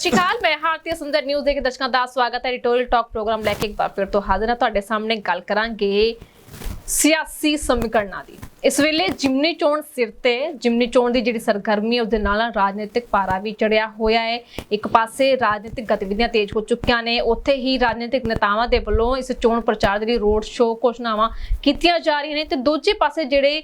ਸ਼੍ਰੀ ਅਕਾਲ ਮੈਂ ਹਾਰਤੀ ਸੁੰਦਰ ਨਿਊਜ਼ ਦੇ ਦਰਸ਼ਕਾਂ ਦਾ ਸਵਾਗਤ ਹੈ। ਐਡੀਟੋਰੀਅਲ ਟਾਕ ਪ੍ਰੋਗਰਾਮ ਲੈ ਕੇ ਇੱਕ ਵਾਰ ਫਿਰ ਤੋਂ ਹਾਜ਼ਰ ਹਾਂ। ਤੁਹਾਡੇ ਸਾਹਮਣੇ ਗੱਲ ਕਰਾਂਗੇ ਸਿਆਸੀ ਸਮੀਕਰਨਾਂ ਦੀ। ਇਸ ਵੇਲੇ ਜਿਮਨੀ ਚੋਣ ਸਿਰ ਤੇ, ਜਿਮਨੀ ਚੋਣ ਦੀ ਜਿਹੜੀ ਸਰਗਰਮੀ ਹੈ, ਉਹਦੇ ਨਾਲ ਰਾਜਨੀਤਿਕ ਪਾਰਾ ਵੀ ਚੜਿਆ ਹੋਇਆ ਹੈ। ਇੱਕ ਪਾਸੇ ਰਾਜਨੀਤਿਕ ਗਤੀਵਿਧੀਆਂ ਤੇਜ਼ ਹੋ ਚੁੱਕੀਆਂ ਨੇ। ਉੱਥੇ ਹੀ ਰਾਜਨੀਤਿਕ ਨੇਤਾਵਾਂ ਦੇ ਵੱਲੋਂ ਇਸ ਚੋਣ ਪ੍ਰਚਾਰ ਦੇ ਲਈ ਰੋਡ ਸ਼ੋਅ ਘੋਸ਼ਣਾਵਾਂ ਕੀਤੀਆਂ ਜਾ ਰਹੀਆਂ ਨੇ ਤੇ ਦੂਜੇ ਪਾਸੇ ਜਿਹੜੇ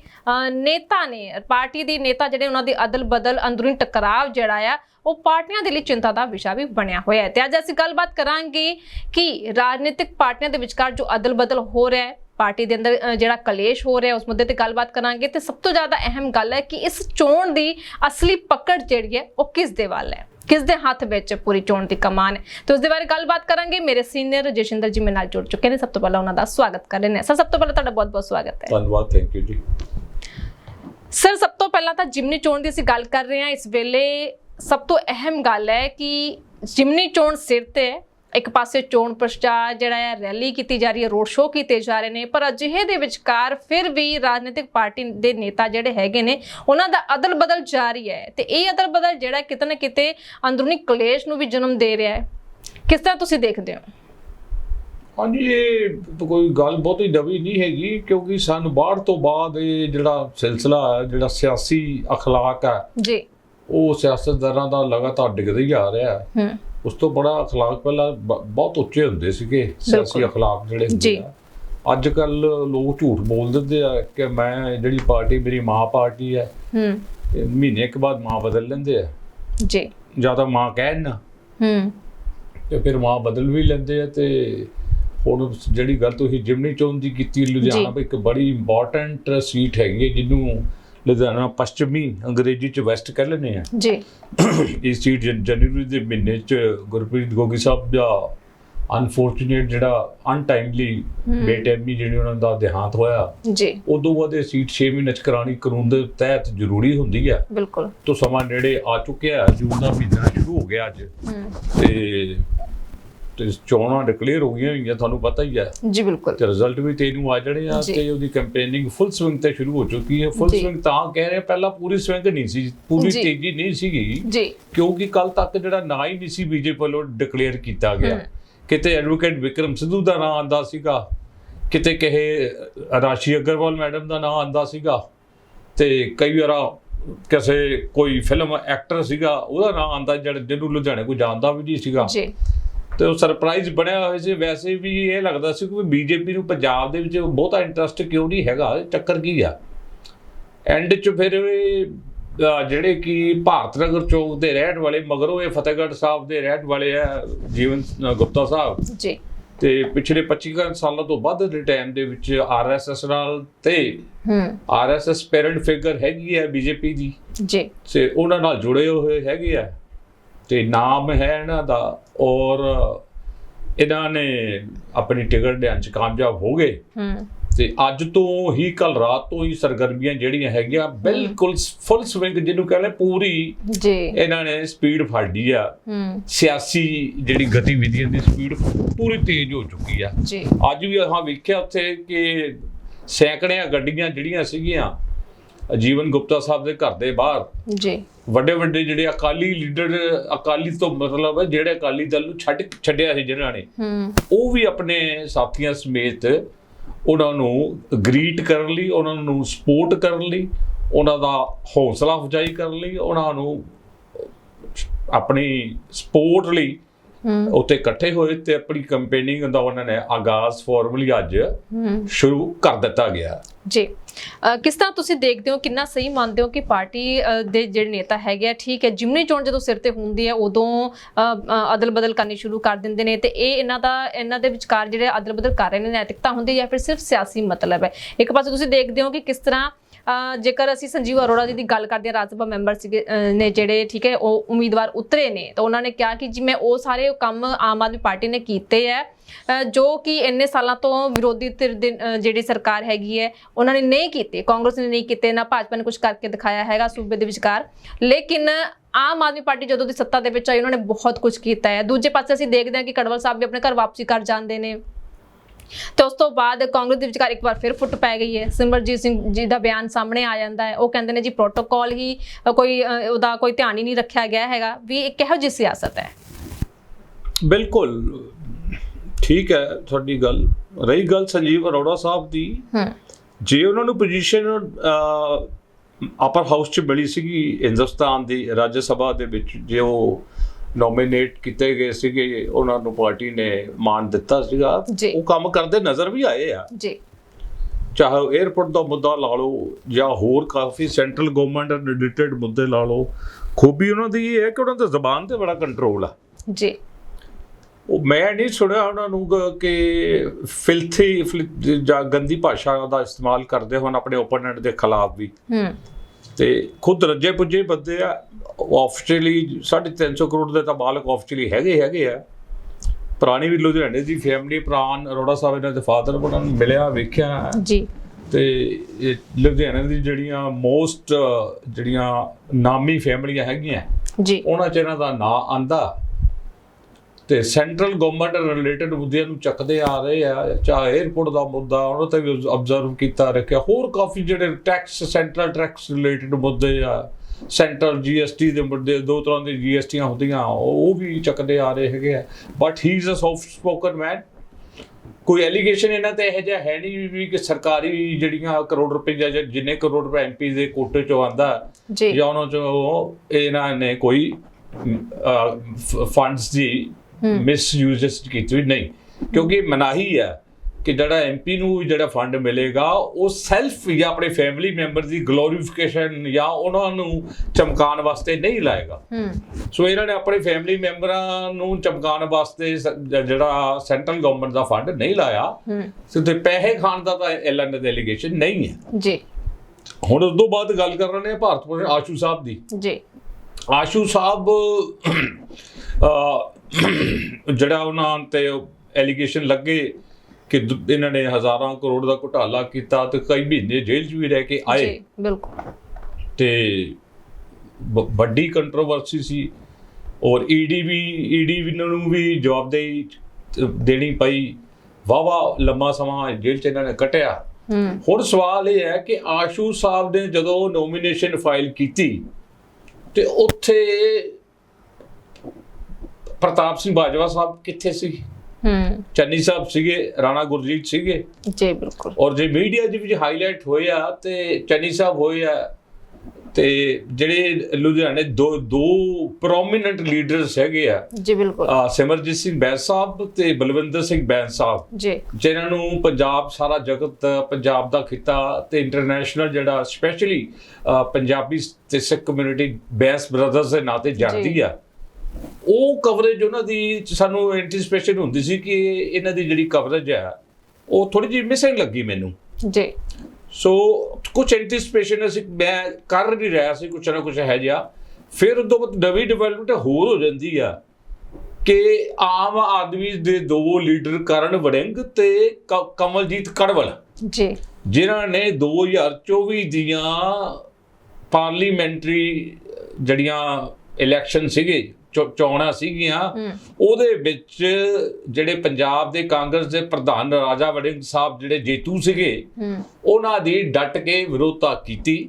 ਨੇਤਾ ਨੇ, ਪਾਰਟੀ ਦੇ ਨੇਤਾ ਜਿਹੜੇ ਉਹਨਾਂ ਦੀ ਅਦਲ ਬਦਲ ਅੰਦਰੂਨੀ ਟਕਰਾਵ ਜਿਹੜਾ ਆ, ਉਹ ਪਾਰਟੀਆਂ ਦੇ ਲਈ ਚਿੰਤਾ ਦਾ ਵਿਸ਼ਾ ਵੀ ਬਣਿਆ ਹੋਇਆ ਹੈ। ਤੇ ਅੱਜ ਅਸੀਂ ਗੱਲਬਾਤ ਕਰਾਂਗੇ ਕਿ ਰਾਜਨੀਤਿਕ ਪਾਰਟੀਆਂ ਦੇ ਵਿਚਕਾਰ ਜੋ ਅਦਲ ਬਦਲ ਹੋ ਰਿਹਾ ਹੈ ਪਾਰਟੀ ਦੇ ਅੰਦਰ ਜਿਹੜਾ ਕਲੇਸ਼ ਹੋ ਰਿਹਾ ਉਸ ਮੁੱਦੇ ਤੇ ਗੱਲਬਾਤ ਕਰਾਂਗੇ ਤੇ ਸਭ ਤੋਂ ਜ਼ਿਆਦਾ ਅਹਿਮ ਗੱਲ ਹੈ ਕਿ ਇਸ ਚੋਣ ਦੀ ਅਸਲੀ ਪਕੜ ਜਿਹੜੀ ਹੈ ਉਹ ਕਿਸ ਦੇ ਵੱਲ ਹੈ? ਕਿਸ ਦੇ ਹੱਥ ਵਿੱਚ ਪੂਰੀ ਚੋਣ ਦੀ ਕਮਾਨ ਹੈ? ਤੇ ਉਸ ਦੇ ਬਾਰੇ ਗੱਲਬਾਤ ਕਰਾਂਗੇ। ਮੇਰੇ ਸੀਨੀਅਰ ਜਸ਼ਿੰਦਰ ਜੀ ਮੇਰੇ ਨਾਲ ਜੁੜ ਚੁੱਕੇ ਨੇ। ਸਭ ਤੋਂ ਪਹਿਲਾਂ ਉਹਨਾਂ ਦਾ ਸਵਾਗਤ ਕਰ ਰਹੇ ਨੇ। ਸਰ ਸਭ ਤੋਂ ਪਹਿਲਾਂ ਤੁਹਾਡਾ ਬਹੁਤ ਬਹੁਤ ਸਵਾਗਤ ਹੈ। ਧੰਨਵਾਦ ਥੈਂਕ ਯੂ ਜੀ। ਸਰ ਸਭ ਤੋਂ ਪਹਿਲਾਂ ਤਾਂ ਜਿਮਨੀ ਚੋਣ ਦੀ ਅਸੀਂ ਗੱਲ ਕਰ ਰਹੇ ਹਾਂ। ਇਸ ਵੇਲੇ ਸਭ ਤੋਂ ਅਹਿਮ ਗੱਲ ਹੈ ਕਿ ਜਿਮਨੀ ਚੋਣ ਸਿਰ ਤੇ ਹੈ ਇੱਕ ਪਾਸੇ ਚੋਣ ਪ੍ਰਚਾਰ ਜਿਹੜਾ ਹੈ ਰੈਲੀ ਕੀਤੀ ਜਾ ਰਹੀ ਹੈ ਰੋਡ ਸ਼ੋਅ ਕੀਤੇ ਜਾ ਰਹੇ ਨੇ ਪਰ ਅਜਿਹੇ ਦੇ ਵਿਚਕਾਰ ਫਿਰ ਵੀ ਰਾਜਨੀਤਿਕ ਪਾਰਟੀ ਦੇ ਨੇਤਾ ਜਿਹੜੇ ਹੈਗੇ ਨੇ ਉਹਨਾਂ ਦਾ ਅਦਲ ਬਦਲ ਜਾਰੀ ਹੈ ਤੇ ਇਹ ਅਦਲ ਬਦਲ ਜਿਹੜਾ ਕਿਤੇ ਨਾ ਕਿਤੇ ਅੰਦਰੂਨੀ ਕਲੇਸ਼ ਨੂੰ ਵੀ ਜਨਮ ਦੇ ਰਿਹਾ ਹੈ ਕਿਸ ਤਰ੍ਹਾਂ ਤੁਸੀਂ ਦੇਖਦੇ ਹੋ ਹਾਂਜੀ ਇਹ ਤਾਂ ਕੋਈ ਗੱਲ ਬਹੁਤੀ ਨਵੀਂ ਨਹੀਂ ਹੈਗੀ ਕਿਉਂਕਿ ਸਨ ਬਾਹਰ ਤੋਂ ਬਾਅਦ ਇਹ ਜਿਹੜਾ ਸਿਲਸਿਲਾ ਹੈ ਜਿਹੜਾ ਸਿਆਸੀ اخلاق ਹੈ ਜੀ ਉਹ ਸਿਆਸਤਦਾਨਾਂ ਦਾ ਲਗਾਤਾਰ ਡਿੱਗਦਾ ਹੀ ਆ ਰਿਹਾ ਹੈ ਹੂੰ ਉਸ ਤੋਂ ਬੜਾ اخلاق ਪਹਿਲਾਂ ਬ- ਬਹੁਤ ਉੱਚੇ ਹੁੰਦੇ ਸੀਗੇ ਸਿਆਸੀ ਬਿਲਕੁਲ। اخلاق ਜਿਹੜੇ ਹੁੰਦੇ ਜੀ। ਆ ਅੱਜ ਕੱਲ ਲੋਕ ਝੂਠ ਬੋਲ ਦਿੰਦੇ ਆ ਕਿ ਮੈਂ ਜਿਹੜੀ ਪਾਰਟੀ ਮੇਰੀ ਮਾਂ ਪਾਰਟੀ ਹੈ ਹੂੰ ਤੇ ਮਹੀਨੇ ਕੁ ਬਾਅਦ ਮਾਂ ਬਦਲ ਲੈਂਦੇ ਆ ਜੀ ਜਾਂ ਤਾਂ ਮਾਂ ਕਹਿਣ ਨਾ ਹੂੰ ਤੇ ਫਿਰ ਮਾਂ ਬਦਲ ਵੀ ਲੈਂਦੇ ਆ ਤੇ ਹੁਣ ਜਿਹੜੀ ਗੱਲ ਤੁਸੀਂ ਜਿਮਨੀ ਚੋਣ ਦੀ ਕੀਤੀ ਲੁਧਿਆਣਾ ਵਿੱਚ ਇੱਕ ਬੜੀ ਇੰਪੋਰਟੈਂਟ ਸੀਟ ਹੈਗੀ ਹੈ ਜਿਹਨੂੰ ਲੁਧਿਆਣਾ ਪੱਛਮੀ ਅੰਗਰੇਜ਼ੀ ਚ ਵੈਸਟ ਕਹਿ ਲੈਂਦੇ ਆ। ਜੀ। ਇਹ ਸੀਟ ਜਨ- ਜਨਵਰੀ ਦੇ ਮਹੀਨੇ ਚ ਗੁਰਪ੍ਰੀਤ ਗੋਗੀ ਸਾਹਿਬ ਦਾ ਅਨਫੋਰਚੂਨੇਟ ਜਿਹੜਾ ਅਨਟਾਈਮਲੀ ਬੇਟੈਮੀ ਜਿਹੜੀ ਉਹਨਾਂ ਦਾ ਦੇਹਾਂਤ ਹੋਇਆ ਜੀ। ਉਦੋਂ ਬਾਅਦ ਇਹ ਸੀਟ 6 ਮਹੀਨੇ ਚ ਕਰਾਣੀ ਕਾਨੂੰਨ ਦੇ ਤਹਿਤ ਜ਼ਰੂਰੀ ਹੁੰਦੀ ਹੈ ਬਿਲਕੁਲ। ਤੋਂ ਸਮਾਂ ਨੇੜੇ ਆ ਚੁੱਕਿਆ ਜੂਨ ਦਾ ਮਹੀਨਾ ਸ਼ੁਰੂ ਹੋ ਗਿਆ ਅੱਜ। ਤੇ ਤੇ ਚੋਣਾਂ ਡਿਕਲੇਅਰ ਹੋ ਗਈਆਂ ਹੋਈਆਂ ਤੁਹਾਨੂੰ ਪਤਾ ਹੀ ਹੈ ਜੀ ਬਿਲਕੁਲ ਤੇ ਰਿਜ਼ਲਟ ਵੀ ਤੇ ਨੂੰ ਆ ਜਾਣੇ ਆ। ਤੇ ਉਹਦੀ ਕੈਂਪੇਨਿੰਗ ਫੁੱਲ ਸਵਿੰਗ ਤੇ ਸ਼ੁਰੂ ਹੋ ਚੁੱਕੀ ਹੈ ਫੁੱਲ। ਸਵਿੰਗ ਤਾਂ ਕਹਿ ਰਹੇ ਪਹਿਲਾਂ ਪੂਰੀ ਸਵਿੰਗ ਨਹੀਂ ਸੀ ਪੂਰੀ। ਤੇਜ਼ੀ ਨਹੀਂ ਸੀਗੀ ਜੀ ਕਿਉਂਕਿ ਕੱਲ ਤੱਕ ਜਿਹੜਾ ਨਾਂ ਹੀ ਨਹੀਂ ਸੀ ਬੀਜੇਪੀ ਵੱਲੋਂ ਡਿਕਲੇਅਰ ਕੀਤਾ ਗਿਆ। ਕਿਤੇ ਐਡਵੋਕੇਟ ਵਿਕਰਮ ਸਿੱਧੂ ਦਾ ਨਾਂ ਆਂਦਾ ਸੀਗਾ ਕਿਤੇ ਕਹੇ ਰਾਸ਼ੀ ਅਗਰਵਾਲ ਮੈਡਮ ਦਾ ਨਾਂ ਆਂਦਾ ਸੀਗਾ ਤੇ ਕਈ ਵਾਰਾ ਕਿਸੇ ਕੋਈ ਫਿਲਮ ਐਕਟਰ ਸੀਗਾ ਉਹਦਾ ਨਾਂ ਆਂਦਾ ਜਿਹੜਾ ਜਿਹਨੂੰ ਲੁਧਿਆਣੇ ਕੋਈ ਜਾਣਦਾ ਵੀ ਨਹੀਂ ਸੀਗਾ ਜੀ ਤੇ ਉਹ ਸਰਪ੍ਰਾਈਜ਼ ਬਣਿਆ ਹੋਇਆ ਸੀ। ਵੈਸੇ ਵੀ ਇਹ ਲੱਗਦਾ ਸੀ ਕਿ ਬੀਜੇਪੀ ਨੂੰ ਪੰਜਾਬ ਦੇ ਵਿੱਚ ਬਹੁਤਾ ਇੰਟਰਸਟ ਕਿਉਂ ਨਹੀਂ ਹੈਗਾ? ਚੱਕਰ ਕੀ ਆ? ਐਂਡ 'ਚ ਫਿਰ ਜਿਹੜੇ ਕਿ ਭਾਰਤ ਨਗਰ ਚੌਕ ਦੇ ਰਹਿਣ ਵਾਲੇ ਮਗਰੋਂ ਇਹ ਫਤਿਹਗੜ੍ਹ ਸਾਹਿਬ ਦੇ ਰਹਿਣ ਵਾਲੇ ਆ ਜੀਵਨ ਗੁਪਤਾ ਸਾਹਿਬ। ਜੀ। ਤੇ ਪਿਛਲੇ 25 ਕੁ ਸਾਲਾਂ ਤੋਂ ਵੱਧ ਦੇ ਟਾਈਮ ਦੇ ਵਿੱਚ ਆਰਐਸਐਸ ਨਾਲ ਤੇ ਹੂੰ। ਆਰਐਸਐਸ ਪੈਰੈਂਟ ਫਿਗਰ ਹੈਗੀ ਹੈ ਬੀਜੇਪੀ ਦੀ। ਜੀ। ਤੇ ਉਹਨਾਂ ਨਾਲ ਜੁੜੇ ਹੋਏ ਹੈਗੇ ਆ। ਤੇ ਨਾਮ ਹੈ ਇਹਨਾਂ ਦਾ ਔਰ ਇਹਨਾਂ ਨੇ ਆਪਣੀ ਟਿਕਟ ਦੇ ਅੰਚ ਕਾਮਯਾਬ ਹੋ ਗਏ। ਹੂੰ। ਤੇ ਅੱਜ ਤੋਂ ਹੀ ਕੱਲ ਰਾਤ ਤੋਂ ਹੀ ਸਰਗਰਮੀਆਂ ਜਿਹੜੀਆਂ ਹੈਗੀਆਂ ਬਿਲਕੁਲ ਫੁੱਲ ਸਵਿੰਗ ਜਿਹਨੂੰ ਕਹਿੰਦੇ ਪੂਰੀ ਜੀ। ਇਹਨਾਂ ਨੇ ਸਪੀਡ ਫੜ ਲਈ ਆ ਸਿਆਸੀ ਜਿਹੜੀ ਗਤੀਵਿਧੀਆਂ ਦੀ ਸਪੀਡ ਪੂਰੀ ਤੇਜ਼ ਹੋ ਚੁੱਕੀ ਆ। ਜੀ। ਅੱਜ ਵੀ ਹਾਂ ਵੇਖਿਆ ਉੱਥੇ ਕਿ ਸੈਂਕੜਿਆਂ ਗੱਡੀਆਂ ਜਿਹੜੀਆਂ ਸੀਗੀਆਂ ਜੀਵਨ ਗੁਪਤਾ ਸਾਹਿਬ ਦੇ ਘਰ ਦੇ ਬਾਹਰ। ਜੀ। ਵੱਡੇ ਵੱਡੇ ਜਿਹੜੇ ਅਕਾਲੀ ਲੀਡਰ ਅਕਾਲੀ ਤੋਂ ਮਤਲਬ ਹੈ ਜਿਹੜੇ ਅਕਾਲੀ ਦਲ ਨੂੰ ਛੱਡ ਛੱਡਿਆ ਸੀ ਜਿਨ੍ਹਾਂ ਨੇ ਉਹ ਵੀ ਆਪਣੇ ਸਾਥੀਆਂ ਸਮੇਤ ਉਹਨਾਂ ਨੂੰ ਗ੍ਰੀਟ ਕਰਨ ਲਈ ਉਹਨਾਂ ਨੂੰ ਸਪੋਰਟ ਕਰਨ ਲਈ ਉਹਨਾਂ ਦਾ ਹੌਸਲਾ ਅਫਜ਼ਾਈ ਕਰਨ ਲਈ ਉਹਨਾਂ ਨੂੰ ਆਪਣੀ ਸਪੋਰਟ ਲਈ ਉੱਥੇ ਇਕੱਠੇ ਹੋਏ ਤੇ ਆਪਣੀ ਕੰਪੇਨਿੰਗ ਦਾ ਉਹਨਾਂ ਨੇ ਆਗਾਜ਼ ਫਾਰਮਲੀ ਅੱਜ ਸ਼ੁਰੂ ਕਰ ਦਿੱਤਾ ਗਿਆ। ਜੀ। ਕਿਸ ਤਰ੍ਹਾਂ ਤੁਸੀਂ ਦੇਖਦੇ ਹੋ ਕਿੰਨਾ ਸਹੀ ਮੰਨਦੇ ਹੋ ਕਿ ਪਾਰਟੀ ਦੇ ਜਿਹੜੇ ਨੇਤਾ ਹੈਗੇ ਆ ਠੀਕ ਹੈ ਜਿਮਨੀ ਚੋਣ ਜਦੋਂ ਸਿਰ ਤੇ ਹੁੰਦੀ ਹੈ ਉਦੋਂ ਅਦਲ ਬਦਲ ਕਰਨੀ ਸ਼ੁਰੂ ਕਰ ਦਿੰਦੇ ਨੇ ਤੇ ਇਹ ਇਹਨਾਂ ਦਾ ਇਹਨਾਂ ਦੇ ਵਿਚਕਾਰ ਜਿਹੜੇ ਅਦਲ ਬਦਲ ਕਰ ਰਹੇ ਨੇ ਨੈਤਿਕਤਾ ਹੁੰਦੀ ਹੈ ਜਾਂ ਫਿਰ ਸਿਰਫ ਸਿਆਸੀ ਮਤਲਬ ਹੈ? ਇੱਕ ਪਾਸੇ ਤੁਸੀਂ ਦੇਖਦੇ ਹੋ ਕਿ ਕਿਸ ਤਰ੍ਹਾਂ ਜੇਕਰ ਅਸੀਂ ਸੰਜੀਵ ਅਰੋੜਾ ਜੀ ਦੀ ਗੱਲ ਕਰਦੇ ਹਾਂ, ਰਾਜ ਸਭਾ ਮੈਂਬਰ ਸੀਗੇ ਨੇ ਜਿਹੜੇ, ਠੀਕ ਹੈ, ਉਹ ਉਮੀਦਵਾਰ ਉਤਰੇ ਨੇ, ਤਾਂ ਉਹਨਾਂ ਨੇ ਕਿਹਾ ਕਿ ਜੀ ਮੈਂ ਉਹ ਸਾਰੇ ਕੰਮ ਆਮ ਆਦਮੀ ਪਾਰਟੀ ਨੇ ਕੀਤੇ ਹੈ ਜੋ ਕਿ ਇੰਨੇ ਸਾਲਾਂ ਤੋਂ ਵਿਰੋਧੀ ਧਿਰ ਦੇ ਜਿਹੜੀ ਸਰਕਾਰ ਹੈਗੀ ਹੈ, ਉਹਨਾਂ ਨੇ ਨਹੀਂ ਕੀਤੇ, ਕਾਂਗਰਸ ਨੇ ਨਹੀਂ ਕੀਤੇ, ਨਾ ਭਾਜਪਾ ਨੇ ਕੁਝ ਕਰਕੇ ਦਿਖਾਇਆ ਹੈਗਾ ਸੂਬੇ ਦੇ ਵਿਚਕਾਰ, ਲੇਕਿਨ ਆਮ ਆਦਮੀ ਪਾਰਟੀ ਜਦੋਂ ਦੀ ਸੱਤਾ ਦੇ ਵਿੱਚ ਆਈ, ਉਹਨਾਂ ਨੇ ਬਹੁਤ ਕੁਝ ਕੀਤਾ ਹੈ। ਦੂਜੇ ਪਾਸੇ ਅਸੀਂ ਦੇਖਦੇ ਹਾਂ ਕਿ ਕੜਵਲ ਸਾਹਿਬ ਵੀ ਆਪਣੇ ਘਰ ਵਾਪਸੀ ਕਰ ਜਾਂਦੇ ਨੇ। ਤੇ ਉਸ ਤੋਂ ਬਾਅਦ ਕਾਂਗਰਸ ਦੇ ਵਿਚਕਾਰ ਇੱਕ ਵਾਰ ਫਿਰ ਫੁੱਟ ਪੈ ਗਈ ਹੈ। ਸਿਮਰਜੀਤ ਸਿੰਘ ਜੀ ਦਾ ਬਿਆਨ ਸਾਹਮਣੇ ਆ ਜਾਂਦਾ ਹੈ। ਉਹ ਕਹਿੰਦੇ ਨੇ ਜੀ ਪ੍ਰੋਟੋਕਾਲ ਹੀ ਕੋਈ ਉਹਦਾ ਕੋਈ ਧਿਆਨ ਹੀ ਨਹੀਂ ਰੱਖਿਆ ਗਿਆ ਹੈਗਾ। ਵੀ ਇਹ ਕਿਹੋ ਜਿਹੀ ਸਿਆਸਤ ਹੈ? ਬਿਲਕੁਲ। ਠੀਕ ਹੈ ਤੁਹਾਡੀ ਗੱਲ। ਰਹੀ ਗੱਲ ਸੰਜੀਵ ਅਰੋੜਾ ਸਾਹਿਬ ਦੀ। ਹੂੰ। ਜੇ ਉਹਨਾਂ ਨੂੰ ਪੋਜੀਸ਼ਨ ਅਪਰ ਹਾਊਸ 'ਚ ਮਿਲੀ ਸੀਗੀ ਹਿੰਦੁਸਤਾਨ ਦੀ ਰਾਜ ਸਭਾ ਦੇ ਵਿੱਚ ਜੇ ਉਹ ਨੋਮੀਨੇਟ ਕੀਤੇ ਗਏ ਸੀਗੇ ਉਹਨਾਂ ਨੂੰ ਪਾਰਟੀ ਨੇ ਮਾਨ ਦਿੱਤਾ ਸੀਗਾ। ਉਹ ਕੰਮ ਕਰਦੇ ਨਜ਼ਰ ਵੀ ਆਏ ਆ। ਜੀ। ਚਾਹੇ 에어ਪੋਰਟ ਦਾ ਮੁੱਦਾ ਲਾ ਲਓ ਜਾਂ ਹੋਰ ਕਾਫੀ ਸੈਂਟਰਲ ਗਵਰਨਮੈਂਟ ਰਿਲੇਟਡ ਮੁੱਦੇ ਲਾ ਲਓ ਖੂਬੀ ਉਹਨਾਂ ਦੀ ਇਹ ਹੈ ਕਿ ਉਹਨਾਂ ਦਾ ਜ਼ਬਾਨ ਤੇ ਬੜਾ ਕੰਟਰੋਲ ਆ। ਜੀ। ਉਹ ਮੈਂ ਨਹੀਂ ਸੁਣਿਆ ਉਹਨਾਂ ਨੂੰ ਕਿ ਫਿਲਥੀ ਜਾਂ ਗੰਦੀ ਭਾਸ਼ਾ ਦਾ ਇਸਤੇਮਾਲ ਕਰਦੇ ਹੋਣ ਆਪਣੇ ਓਪੋਨੈਂਟ ਦੇ ਖਿਲਾਫ ਵੀ। ਹੂੰ। ਤੇ ਖੁਦ ਰੱਜੇ ਪੁੱਜੇ ਬੰਦੇ ਆ ਆਫੀਸ਼ੀਅਲੀ 350 ਕਰੋੜ ਦੇ ਤਾਂ ਮਾਲਕ ਆਫੀਸ਼ੀਅਲੀ ਹੈਗੇ ਹੈਗੇ ਆ। ਪੁਰਾਣੀ ਵੀ ਲੁਧਿਆਣੇ ਦੀ ਫੈਮਿਲੀ ਪ੍ਰਾਨ ਅਰੋੜਾ ਸਾਹਿਬ ਇਹਨਾਂ ਦੇ ਫਾਦਰ ਉਹਨਾਂ ਨੂੰ ਮਿਲਿਆ ਵੇਖਿਆ। ਜੀ। ਤੇ ਇਹ ਲੁਧਿਆਣੇ ਦੀ ਜਿਹੜੀਆਂ ਮੋਸਟ ਜਿਹੜੀਆਂ ਨਾਮੀ ਫੈਮਲੀਆਂ ਹੈਗੀਆਂ ਜੀ। ਉਹਨਾਂ ਚ ਇਹਨਾਂ ਦਾ ਨਾਂ ਆਂਦਾ। ਤੇ ਸੈਂਟਰਲ ਗਵਰਨਮੈਂਟ ਰਿਲੇਟਡ ਮੁੱਦਿਆਂ ਨੂੰ ਚੱਕਦੇ ਆ ਰਹੇ ਆ ਚਾਹੇ 에어ਪੋਰਟ ਦਾ ਮੁੱਦਾ ਉਹਨਾਂ ਤੇ ਵੀ ਆਬਜ਼ਰਵ ਕੀਤਾ ਰੱਖਿਆ। ਹੋਰ ਕਾਫੀ ਜਿਹੜੇ ਟੈਕਸ ਸੈਂਟਰਲ ਟੈਕਸ ਰਿਲੇਟਡ ਮੁੱਦੇ ਆ ਸੈਂਟਰਲ ਜੀਐਸਟੀ ਦੇ ਮੁੱਦੇ ਦੋ ਤਰ੍ਹਾਂ ਦੀ ਜੀਐਸਟੀਆਂ ਹੁੰਦੀਆਂ ਉਹ ਵੀ ਚੱਕਦੇ ਆ ਰਹੇ ਹੈਗੇ ਆ। But he is a soft spoken man ਕੋਈ ਐਲੀਗੇਸ਼ਨ ਇਹਨਾਂ ਤੇ ਇਹ ਜਿਹਾ ਹੈ ਨਹੀਂ ਵੀ ਕਿ ਸਰਕਾਰੀ ਜਿਹੜੀਆਂ ਕਰੋੜ ਰੁਪਏ ਜਾਂ ਜਿੰਨੇ ਕਰੋੜ ਰੁਪਏ ਐਮਪੀ ਦੇ ਕੋਟੇ ਚੋਂ ਆਂਦਾ ਜੀ। ਉਹਨਾਂ ਚੋਂ ਇਹਨਾਂ ਨੇ ਕੋਈ ਫੰਡਸ ਦੀ ਮਿਸਯੂਜ਼ਸ ਕੀਤੀ ਨਹੀਂ। ਕਿਉਂਕਿ ਮਨਾਹੀ ਹੈ ਕਿ ਜਿਹੜਾ ਐਮਪੀ ਨੂੰ ਜਿਹੜਾ ਫੰਡ ਮਿਲੇਗਾ ਉਹ ਸੈਲਫ ਜਾਂ ਆਪਣੇ ਫੈਮਿਲੀ ਮੈਂਬਰ ਦੀ ਗਲੋਰੀਫਿਕੇਸ਼ਨ ਜਾਂ ਉਹਨਾਂ ਨੂੰ ਚਮਕਾਉਣ ਵਾਸਤੇ ਨਹੀਂ ਲਾਏਗਾ। ਹੂੰ। ਸੋ ਇਹਨਾਂ ਨੇ ਆਪਣੇ ਫੈਮਿਲੀ ਮੈਂਬਰਾਂ ਨੂੰ ਚਮਕਾਉਣ ਵਾਸਤੇ ਸ- ਜਿਹੜਾ ਸੈਂਟਰਲ ਗਵਰਨਮੈਂਟ ਦਾ ਫੰਡ ਨਹੀਂ ਲਾਇਆ। ਹੂੰ। ਸਿੱਧੇ ਪੈਸੇ ਖਾਣ ਦਾ ਤਾਂ ਐਲਨ ਦੇ ਐਲੀਗੇਸ਼ਨ ਨਹੀਂ ਹੈ। ਜੀ। ਹੁਣ ਉਸ ਤੋਂ ਬਾਅਦ ਗੱਲ ਕਰ ਰਹੇ ਹਾਂ ਭਾਰਤ ਭੂਸ਼ਣ ਆਸ਼ੂ ਸਾਹਿਬ ਦੀ। ਜੀ। ਆਸ਼ੂ ਸਾਹਿਬ ਜਿਹੜਾ ਉਹਨਾਂ ਤੇ ਐਲੀਗੇਸ਼ਨ ਲੱਗੇ ਕਿ ਇਹਨਾਂ ਨੇ ਹਜ਼ਾਰਾਂ ਕਰੋੜ ਦਾ ਘੁਟਾਲਾ ਕੀਤਾ ਤੇ ਕਈ ਮਹੀਨੇ ਜੇਲ੍ਹ 'ਚ ਵੀ ਰਹਿ ਕੇ ਆਏ। ਜੀ ਬਿਲਕੁਲ। ਤੇ ਵੱਡੀ ਕੰਟਰੋਵਰਸੀ ਸੀ ਔਰ ਈਡੀ ਵੀ ਈਡੀ ਵੀ ਨੂੰ ਵੀ ਜਵਾਬਦੇਹੀ ਦੇਣੀ ਪਈ। ਵਾਵਾ ਲੰਮਾ ਸਮਾਂ ਜੇਲ੍ਹ 'ਚ ਇਹਨਾਂ ਨੇ ਕੱਟਿਆ। ਹੂੰ। ਹੁਣ ਸਵਾਲ ਇਹ ਹੈ ਕਿ ਆਸ਼ੂ ਸਾਹਿਬ ਨੇ ਜਦੋਂ ਨੋਮੀਨੇਸ਼ਨ ਫਾਈਲ ਕੀਤੀ ਤੇ ਉੱਥੇ ਪ੍ਰਤਾਪ ਸਿੰਘ ਬਾਜਵਾ ਸਾਹਿਬ ਕਿੱਥੇ ਸੀ? ਹੂੰ। ਚੰਨੀ ਸਾਹਿਬ ਸੀਗੇ ਰਾਣਾ ਗੁਰਜੀਤ ਸੀਗੇ। ਜੀ ਬਿਲਕੁਲ। ਔਰ ਜੇ ਮੀਡੀਆ ਦੇ ਵਿੱਚ ਹਾਈਲਾਈਟ ਹੋਇਆ ਤੇ ਚੰਨੀ ਸਾਹਿਬ ਹੋਇਆ ਤੇ ਜਿਹੜੇ ਲੁਧਿਆਣੇ ਦੋ ਦੋ ਪ੍ਰੋਮਿਨੈਂਟ ਲੀਡਰਸ ਹੈਗੇ ਆ। ਜੀ ਬਿਲਕੁਲ। ਸਿਮਰਜੀਤ ਸਿੰਘ ਬੈਂਸ ਸਾਹਿਬ ਤੇ ਬਲਵਿੰਦਰ ਸਿੰਘ ਬੈਂਸ ਸਾਹਿਬ। ਜੀ। ਜਿਨ੍ਹਾਂ ਨੂੰ ਪੰਜਾਬ ਸਾਰਾ ਜਗਤ ਪੰਜਾਬ ਦਾ ਖਿੱਤਾ ਤੇ ਇੰਟਰਨੈਸ਼ਨਲ ਜਿਹੜਾ ਸਪੈਸ਼ਲੀ ਪੰਜਾਬੀ ਤੇ ਸਿੱਖ ਕਮਿਊਨਿਟੀ ਬੈਸ ਬ੍ਰਦਰਸ ਦੇ ਨਾਂ ਤੇ ਜਾਣਦੀ ਆ। ਉਹ ਕਵਰੇਜ ਉਹਨਾਂ ਦੀ ਸਾਨੂੰ ਐਂਟੀਸਪੇਸ਼ਨ ਹੁੰਦੀ ਸੀ ਕਿ ਇਹਨਾਂ ਦੀ ਜਿਹੜੀ ਕਵਰੇਜ ਆ ਉਹ ਥੋੜੀ ਜਿਹੀ ਮਿਸਿੰਗ ਲੱਗੀ ਮੈਨੂੰ। ਜੀ। ਸੋ ਕੁਝ ਐਂਟੀਸਪੇਸ਼ਨ ਅਸੀਂ ਮੈਂ ਕਰ ਨਹੀਂ ਰਿਹਾ ਸੀ ਕੁਛ ਨਾ ਕੁਛ ਹੈ ਜਿਹਾ। ਫਿਰ ਉਦੋਂ ਬਾਅਦ ਨਵੀਂ ਡਿਵੈਲਪਮੈਂਟ ਹੋਰ ਹੋ ਜਾਂਦੀ ਆ ਕਿ ਆਮ ਆਦਮੀ ਦੇ ਦੋ ਲੀਡਰ ਕਰਨ ਵੜਿੰਗ ਤੇ ਕਮਲਜੀਤ ਕੜਵਲ। ਜੀ। ਜਿਨ੍ਹਾਂ ਨੇ 2024 ਦੀਆਂ ਪਾਰਲੀਮੈਂਟਰੀ ਜਿਹੜੀਆਂ ਇਲੈਕਸ਼ਨ ਸੀਗੇ ਚੋਣਾਂ ਸੀਗੀਆਂ। ਉਹਦੇ ਵਿੱਚ ਜਿਹੜੇ ਪੰਜਾਬ ਦੇ ਕਾਂਗਰਸ ਦੇ ਪ੍ਰਧਾਨ ਰਾਜਾ ਵੜਿੰਗ ਸਾਹਿਬ ਜਿਹੜੇ ਜੇਤੂ ਸੀਗੇ ਉਹਨਾਂ ਦੀ ਡਟ ਕੇ ਵਿਰੋਧਤਾ ਕੀਤੀ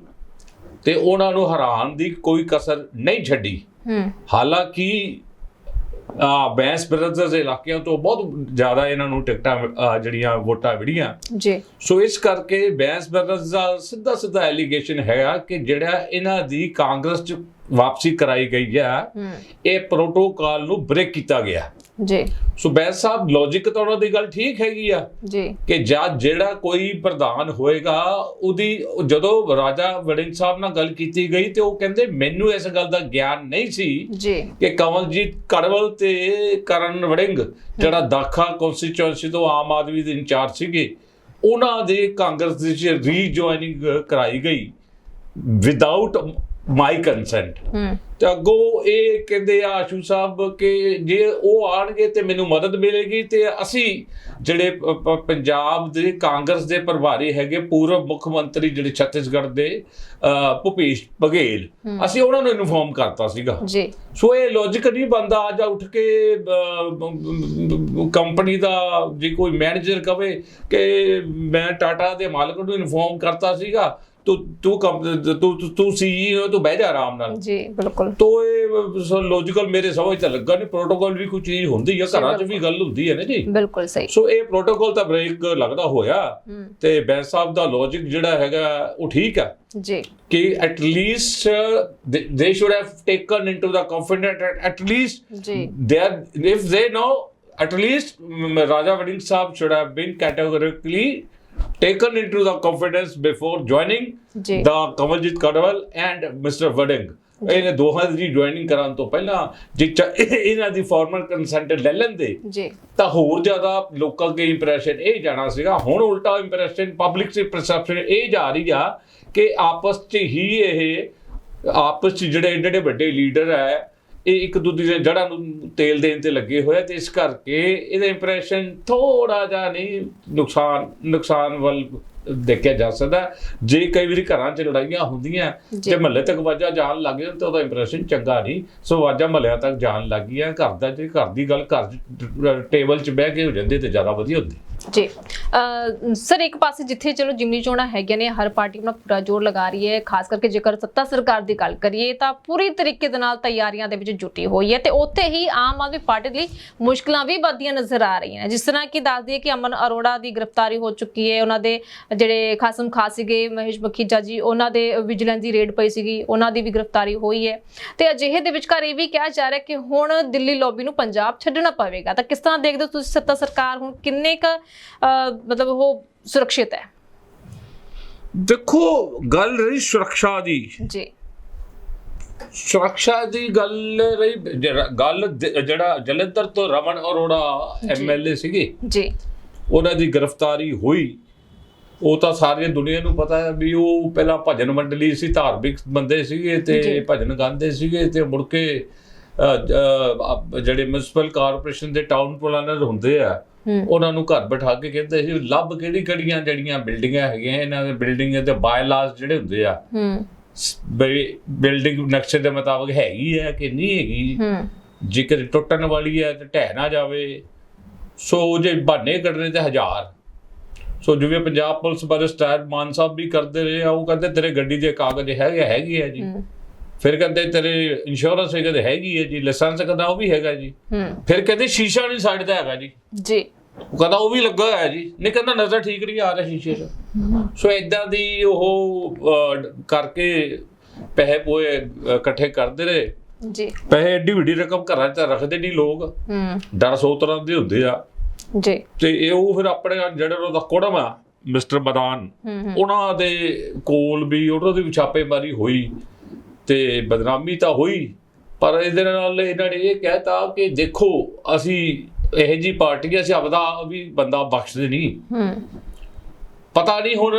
ਤੇ ਉਹਨਾਂ ਨੂੰ ਹਰਾਉਣ ਦੀ ਕੋਈ ਕਸਰ ਨਹੀਂ ਛੱਡੀ। ਹਾਲਾਂਕਿ ਬੈਂਸ ਬ੍ਰਦਰਸ ਦੇ ਇਲਾਕਿਆਂ ਤੋਂ ਬਹੁਤ ਜ਼ਿਆਦਾ ਇਹਨਾਂ ਨੂੰ ਟਿਕਟਾਂ ਜਿਹੜੀਆਂ ਵੋਟਾਂ ਵਿੜੀਆਂ ਜੀ। ਸੋ ਇਸ ਕਰਕੇ ਬੈਂਸ ਬ੍ਰਦਰਸ ਦਾ ਸਿੱਧਾ ਸਿੱਧਾ ਐਲੀਗੇਸ਼ਨ ਹੈਗਾ ਕਿ ਜਿਹੜਾ ਇਹਨਾਂ ਦੀ ਕਾਂਗਰਸ 'ਚ ਵਾਪਸੀ ਕਰਾਈ ਗਈ ਹੂੰ ਇਹ ਪ੍ਰੋਟੋਕਾਲ ਨੂੰ ਬ੍ਰੇਕ ਕੀਤਾ ਗਿਆ। ਜੀ। ਸੋ ਬੈਂਸ ਸਾਹਿਬ ਲੌਜੀਕ ਤਾਂ ਉਹਨਾਂ ਦੀ ਗੱਲ ਠੀਕ ਹੈਗੀ ਆ ਜੀ। ਕਿ ਜਦ ਜਿਹੜਾ ਕੋਈ ਪ੍ਰਧਾਨ ਹੋਏਗਾ ਉਹਦੀ ਜਦੋਂ ਰਾਜਾ ਵੜਿੰਗ ਸਾਹਿਬ ਨਾਲ ਗੱਲ ਕੀਤੀ ਗਈ ਤੇ ਉਹ ਕਹਿੰਦੇ ਮੈਨੂੰ ਇਸ ਗੱਲ ਦਾ ਗਿਆਨ ਨਹੀਂ ਸੀ ਜੀ। ਕਿ ਕਮਲਜੀਤ ਕੜਵਲ ਤੇ ਕਰਨ ਵੜਿੰਗ ਜਿਹੜਾ ਦਾਖਾ ਕਨਸਟੀਚੁਐਂਸੀ ਤੋਂ ਆਮ ਆਦਮੀ ਦੇ ਇੰਚਾਰਜ ਸੀਗੇ ਉਹਨਾਂ ਦੇ ਕਾਂਗਰਸ ਦੇ ਵਿੱਚ ਰੀਜੁਆਇਨਿੰਗ ਕਰਾਈ ਗਈ। ਵਿਦਆਊਟ ਮਾਈ ਕੰਸੈਂਟ ਤੇ ਅੱਗੋਂ ਇਹ ਕਹਿੰਦੇ ਆ ਆਸ਼ੂ ਸਾਹਿਬ ਕਿ ਜੇ ਉਹ ਆਣਗੇ ਤੇ ਮੈਨੂੰ ਮਦਦ ਮਿਲੇਗੀ ਤੇ ਅਸੀਂ ਜਿਹੜੇ ਪੰਜਾਬ ਦੇ ਕਾਂਗਰਸ ਦੇ ਪ੍ਰਭਾਰੀ ਹੈਗੇ ਪੂਰਵ ਮੁੱਖ ਮੰਤਰੀ ਜਿਹੜੇ ਛੱਤੀਸਗੜ੍ਹ ਦੇ ਭੁਪੇਸ਼ ਬਘੇਲ ਅਸੀਂ ਉਹਨਾਂ ਨੂੰ ਇਨਫੋਰਮ ਕਰਤਾ ਸੀਗਾ। ਜੀ। ਸੋ ਇਹ ਲੌਜੀਕ ਨਹੀਂ ਬੰਦਾ ਆ ਜਾ ਉੱਠ ਕੇ ਕੰਪਨੀ ਦਾ ਜੇ ਕੋਈ ਮੈਨੇਜਰ ਕਵੇ ਕਿ ਮੈਂ ਟਾਟਾ ਦੇ ਮਾਲਕ ਨੂੰ ਇਨਫੋਰਮ ਕਰਤਾ ਸੀਗਾ ਤੂੰ ਤੂੰ ਕੰਮ- ਤੂੰ ਤੂੰ- ਸੀਈਓ ਤੂੰ ਬਹਿ ਜਾ ਆਰਾਮ ਨਾਲ ਜੀ ਬਿਲਕੁਲ ਤੋ ਇਹ ਲੌਜੀਕਲ ਮੇਰੇ ਸਮਝ ਤਾਂ ਲੱਗਾ ਨਹੀਂ ਪ੍ਰੋਟੋਕਾਲ ਵੀ ਕੋਈ ਚੀਜ਼ ਹੁੰਦੀ ਆ ਘਰਾਂ 'ਚ ਵੀ ਗੱਲ ਹੁੰਦੀ ਹੈ ਨਾ ਜੀ ਬਿਲਕੁਲ ਸਹੀ ਸੋ ਇਹ ਪ੍ਰੋਟੋਕਾਲ ਤਾਂ ਬ੍ਰੇਕ ਲੱਗਦਾ ਹੋਇਆ ਹੂੰ ਤੇ ਬੈਂਸ ਸਾਹਿਬ ਦਾ ਲੌਜੀਕ ਜਿਹੜਾ ਹੈਗਾ ਉਹ ਠੀਕ ਹੈ ਜੀ ਕਿ uh, they should have taken into the confident at, at least ਜੀ they are if they know at least mm, Raja Vading Saab should have been categorically taken into the confidence before joining ਜੀ the Kamaljeet Kadwal and Mr. Vading ਇਹਨੇ ਦੋਹਾਂ ਦੀ joining ਕਰਨ ਤੋਂ ਪਹਿਲਾਂ ਜੇ ਚ- ਇਹਨਾਂ ਦੀ ਫਾਰਮਲ ਕੰਸੈਂਟ ਲੈ ਲੈਂਦੇ ਜੀ ਤਾਂ ਹੋਰ ਜ਼ਿਆਦਾ ਲੋਕਾਂ ਦੇ ਇੰਪ੍ਰੈਸ਼ਨ ਇਹ ਜਾਣਾ ਸੀਗਾ ਹੁਣ ਉਲਟਾ ਇੰਪ੍ਰੈਸ਼ਨ ਪਬਲਿਕ ਦੀ ਪਰਸੈਪਸ਼ਨ ਇਹ ਜਾ ਰਹੀ ਆ ਕਿ ਆਪਸ 'ਚ ਹੀ ਇਹ ਆਪਸ 'ਚ ਜਿਹੜੇ ਏਡੇ ਏਡੇ ਵੱਡੇ ਲੀਡਰ ਹੈ ਇਹ ਇੱਕ ਦੂਜੇ ਦੇ ਜੜ੍ਹਾਂ ਨੂੰ ਤੇਲ ਦੇਣ ਤੇ ਲੱਗੇ ਹੋਏ ਆ ਤੇ ਇਸ ਕਰਕੇ ਇਹਦਾ ਇੰਪ੍ਰੈਸ਼ਨ ਥੋੜਾ ਜਿਹਾ ਨਹੀਂ, ਨੁਕਸਾਨ ਨੁਕਸਾਨ ਵੱਲ ਦੇਖਿਆ ਜਾ ਸਕਦਾ ਜੇ ਕਈ ਵਾਰੀ ਘਰਾਂ 'ਚ ਲੜਾਈਆਂ ਹੁੰਦੀਆਂ ਜੀ। ਮਹੱਲੇ ਤੱਕ ਵਾਜਾ ਜਾਣ ਲੱਗ ਜਾਣ ਤਾਂ ਉਹਦਾ ਇੰਪ੍ਰੈਸ਼ਨ ਚੰਗਾ ਨਹੀਂ। ਸੋ ਵਾਜਾ ਮਹੱਲਿਆਂ ਤੱਕ ਜਾਣ ਲੱਗ ਗਈਆਂ। ਘਰ ਦਾ ਜੇ ਘਰ ਦੀ ਗੱਲ ਘਰ ਟੇਬਲ 'ਚ ਬਹਿ ਕੇ ਹੋ ਜਾਂਦੀ ਤੇ ਜ਼ਿਆਦਾ ਵਧੀਆ ਹੁੰਦੀ। ਜੀ। ਸਰ ਇੱਕ ਪਾਸੇ ਜਿੱਥੇ ਚਲੋ ਜਿਮਨੀ ਚੋਣਾਂ ਹੈਗੀਆਂ ਨੇ ਹਰ ਪਾਰਟੀ ਆਪਣਾ ਪੂਰਾ ਜ਼ੋਰ ਲਗਾ ਰਹੀ ਹੈ। ਖਾਸ ਕਰਕੇ ਜੇਕਰ ਸੱਤਾ ਸਰਕਾਰ ਦੀ ਗੱਲ ਕਰੀਏ ਤਾਂ ਪੂਰੀ ਤਰੀਕੇ ਦੇ ਨਾਲ ਤਿਆਰੀਆਂ ਦੇ ਵਿੱਚ ਜੁਟੀ ਹੋਈ ਹੈ ਤੇ ਉੱਥੇ ਹੀ ਆਮ ਆਦਮੀ ਪਾਰਟੀ ਲਈ ਮੁਸ਼ਕਲਾਂ ਵੀ ਵੱਧਦੀਆਂ ਨਜ਼ਰ ਆ ਰਹੀਆਂ ਨੇ। ਜਿਸ ਤਰ੍ਹਾਂ ਕਿ ਦੱਸ ਦਈਏ ਕਿ ਅਮਨ ਅਰੋੜਾ ਦੀ ਗ੍ਰਿਫਤਾਰੀ ਹੋ ਚੁੱਕੀ ਹੈ। ਉਹਨਾਂ ਦੇ ਜਿਹੜੇ ਖਾਸਮ ਖਾਸ ਸੀਗੇ ਮਹੇਸ਼ ਮੱਖੀਜਾ ਜੀ ਉਹਨਾਂ ਦੇ ਵਿਜੀਲੈਂਸ ਦੀ ਰੇਡ ਪਈ ਸੀਗੀ ਉਹਨਾਂ ਦੀ ਵੀ ਗ੍ਰਿਫਤਾਰੀ ਹੋਈ ਹੈ। ਤੇ ਅਜਿਹੇ ਦੇ ਵਿਚਕਾਰ ਇਹ ਵੀ ਕਿਹਾ ਜਾ ਰਿਹਾ ਕਿ ਹੁਣ ਦਿੱਲੀ ਲੌਬੀ ਨੂੰ ਪੰਜਾਬ ਛੱਡਣਾ ਪਵੇਗਾ। ਤਾਂ ਕਿਸ ਤਰ੍ਹਾਂ ਦੇਖਦੇ ਹੋ ਤੁਸੀਂ ਸੱਤਾ ਸਰਕਾਰ ਹੁਣ ਕਿੰਨੇ ਕ ਮਤਲਬ ਉਹ ਸੁਰੱਖਿਅਤ ਹੈ? ਦੇਖੋ ਗੱਲ ਰਹੀ ਸੁਰੱਖਿਆ ਦੀ। ਜੀ। ਸੁਰੱਖਿਆ ਦੀ ਗੱਲ ਰਹੀ ਜਿਹੜਾ- ਗੱਲ ਜਿਹੜਾ ਜਲੰਧਰ ਤੋਂ ਰਮਨ ਅਰੋੜਾ ਐਮਐਲਏ ਸੀਗੇ ਜੀ। ਉਹਨਾਂ ਦੀ ਗ੍ਰਿਫਤਾਰੀ ਹੋਈ। ਉਹ ਤਾਂ ਸਾਰੀ ਦੁਨੀਆ ਨੂੰ ਪਤਾ ਹੈ ਵੀ ਉਹ ਪਹਿਲਾਂ ਭਜਨ ਮੰਡਲੀ ਸੀ ਧਾਰਮਿਕ ਬੰਦੇ ਸੀਗੇ ਤੇ। ਭਜਨ ਗਾਉਂਦੇ ਸੀਗੇ ਤੇ ਮੁੜ ਕੇ ਜਿਹੜੇ ਮਿਊਨਿਸਪਲ ਕਾਰਪੋਰੇਸ਼ਨ ਦੇ ਟਾਊਨ ਪਲਾਨਰ ਹੁੰਦੇ ਆ ਉਹਨਾਂ ਨੂੰ ਘਰ ਬਿਠਾ ਕੇ ਕਹਿੰਦੇ ਸੀ ਲੱਭ ਕਿਹੜੀ ਕਿਹੜੀਆਂ ਜਿਹੜੀਆਂ ਬਿਲਡਿੰਗਾਂ ਹੈਗੀਆਂ ਇਹਨਾਂ ਦੇ ਬਿਲਡਿੰਗ ਦੇ ਬਾਇਲਾਸ ਜਿਹੜੇ ਹੁੰਦੇ ਆ ਬਿਲਡਿੰਗ ਨਕਸ਼ੇ ਦੇ ਮੁਤਾਬਕ ਹੈਗੀ ਹੈ ਕਿ ਨਹੀਂ ਹੈਗੀ? ਜੇਕਰ ਟੁੱਟਣ ਵਾਲੀ ਹੈ ਤੇ ਢਹਿ ਨਾ ਜਾਵੇ ਸੋ ਜੇ ਬਹਾਨੇ ਕੱਢਣੇ ਤੇ ਹਜ਼ਾਰ। ਸੋ ਜਿਵੇਂ ਪੰਜਾਬ ਪੁਲਿਸ ਬਾਰੇ ਸਟਾਰ ਮਾਨ ਸਾਹਿਬ ਵੀ ਕਰਦੇ ਰਹੇ ਆ ਉਹ ਕਹਿੰਦੇ ਤੇਰੇ ਗੱਡੀ ਦੇ ਕਾਗਜ਼ ਹੈਗੇ ਹੈਗੀ ਹੈ ਜੀ। ਹੂੰ। ਫਿਰ ਕਹਿੰਦੇ ਤੇਰੇ ਇੰਸ਼ੋਰੈਂਸ ਹੈਗਾ ਤੇ ਹੈਗੀ ਹੈ ਜੀ ਲਾਇਸੈਂਸ ਕਹਿੰਦਾ ਉਹ ਵੀ ਹੈਗਾ ਜੀ। ਹੂੰ। ਫਿਰ ਕਹਿੰਦੇ ਸ਼ੀਸ਼ਾ ਨਹੀਂ ਸਾਈਡ ਦਾ ਹੈਗਾ ਜੀ। ਜੀ। ਉਹ ਕਹਿੰਦਾ ਉਹ ਵੀ ਲੱਗਾ ਹੋਇਆ ਜੀ। ਨਹੀਂ ਕਹਿੰਦਾ ਨਜ਼ਰ ਠੀਕ ਨਹੀਂ ਆ ਰਿਹਾ ਸ਼ੀਸ਼ੇ 'ਚ। ਸੋ ਇਦਾਂ ਦੀ ਉਹ ਕਰਕੇ ਪੈਸੇ ਪੋਏ ਇਕੱਠੇ ਕਰਦੇ ਰਹੇ। ਜੀ। ਪੈਸੇ ਏਡੀ ਵੱਡੀ ਰਕਮ ਘਰਾਂ 'ਚ ਰੱਖਦੇ ਨਹੀਂ ਲੋਕ। ਹੂੰ। ਡਰ ਸੌ ਤਰ੍ਹਾਂ ਦੇ ਹੁੰਦੇ ਆ। ਜੀ। ਤੇ ਇਹ ਉਹ ਫਿਰ ਆਪਣੇ ਜਿਹੜੇ ਉਹਦਾ ਕੁੜਮ ਆ ਮਿਸਟਰ ਮਦਾਨ ਉਹਨਾਂ ਦੇ ਕੋਲ ਵੀ ਉਹਨਾਂ ਦੀ ਛਾਪੇਮਾਰੀ ਹੋਈ ਤੇ ਬਦਨਾਮੀ ਤਾਂ ਹੋਈ ਪਰ ਇਹਦੇ ਨਾਲ ਇਹਨਾਂ ਨੇ ਇਹ ਕਹਿਤਾ ਕਿ ਦੇਖੋ ਅਸੀਂ ਇਹ ਜੀ ਪਾਰਟੀ ਆ, ਅਸੀਂ ਆਪਦਾ ਵੀ ਬੰਦਾ ਬਖਸ਼ਦੇ ਨਹੀਂ। ਹੂੰ। ਪਤਾ ਨਹੀਂ ਹੁਣ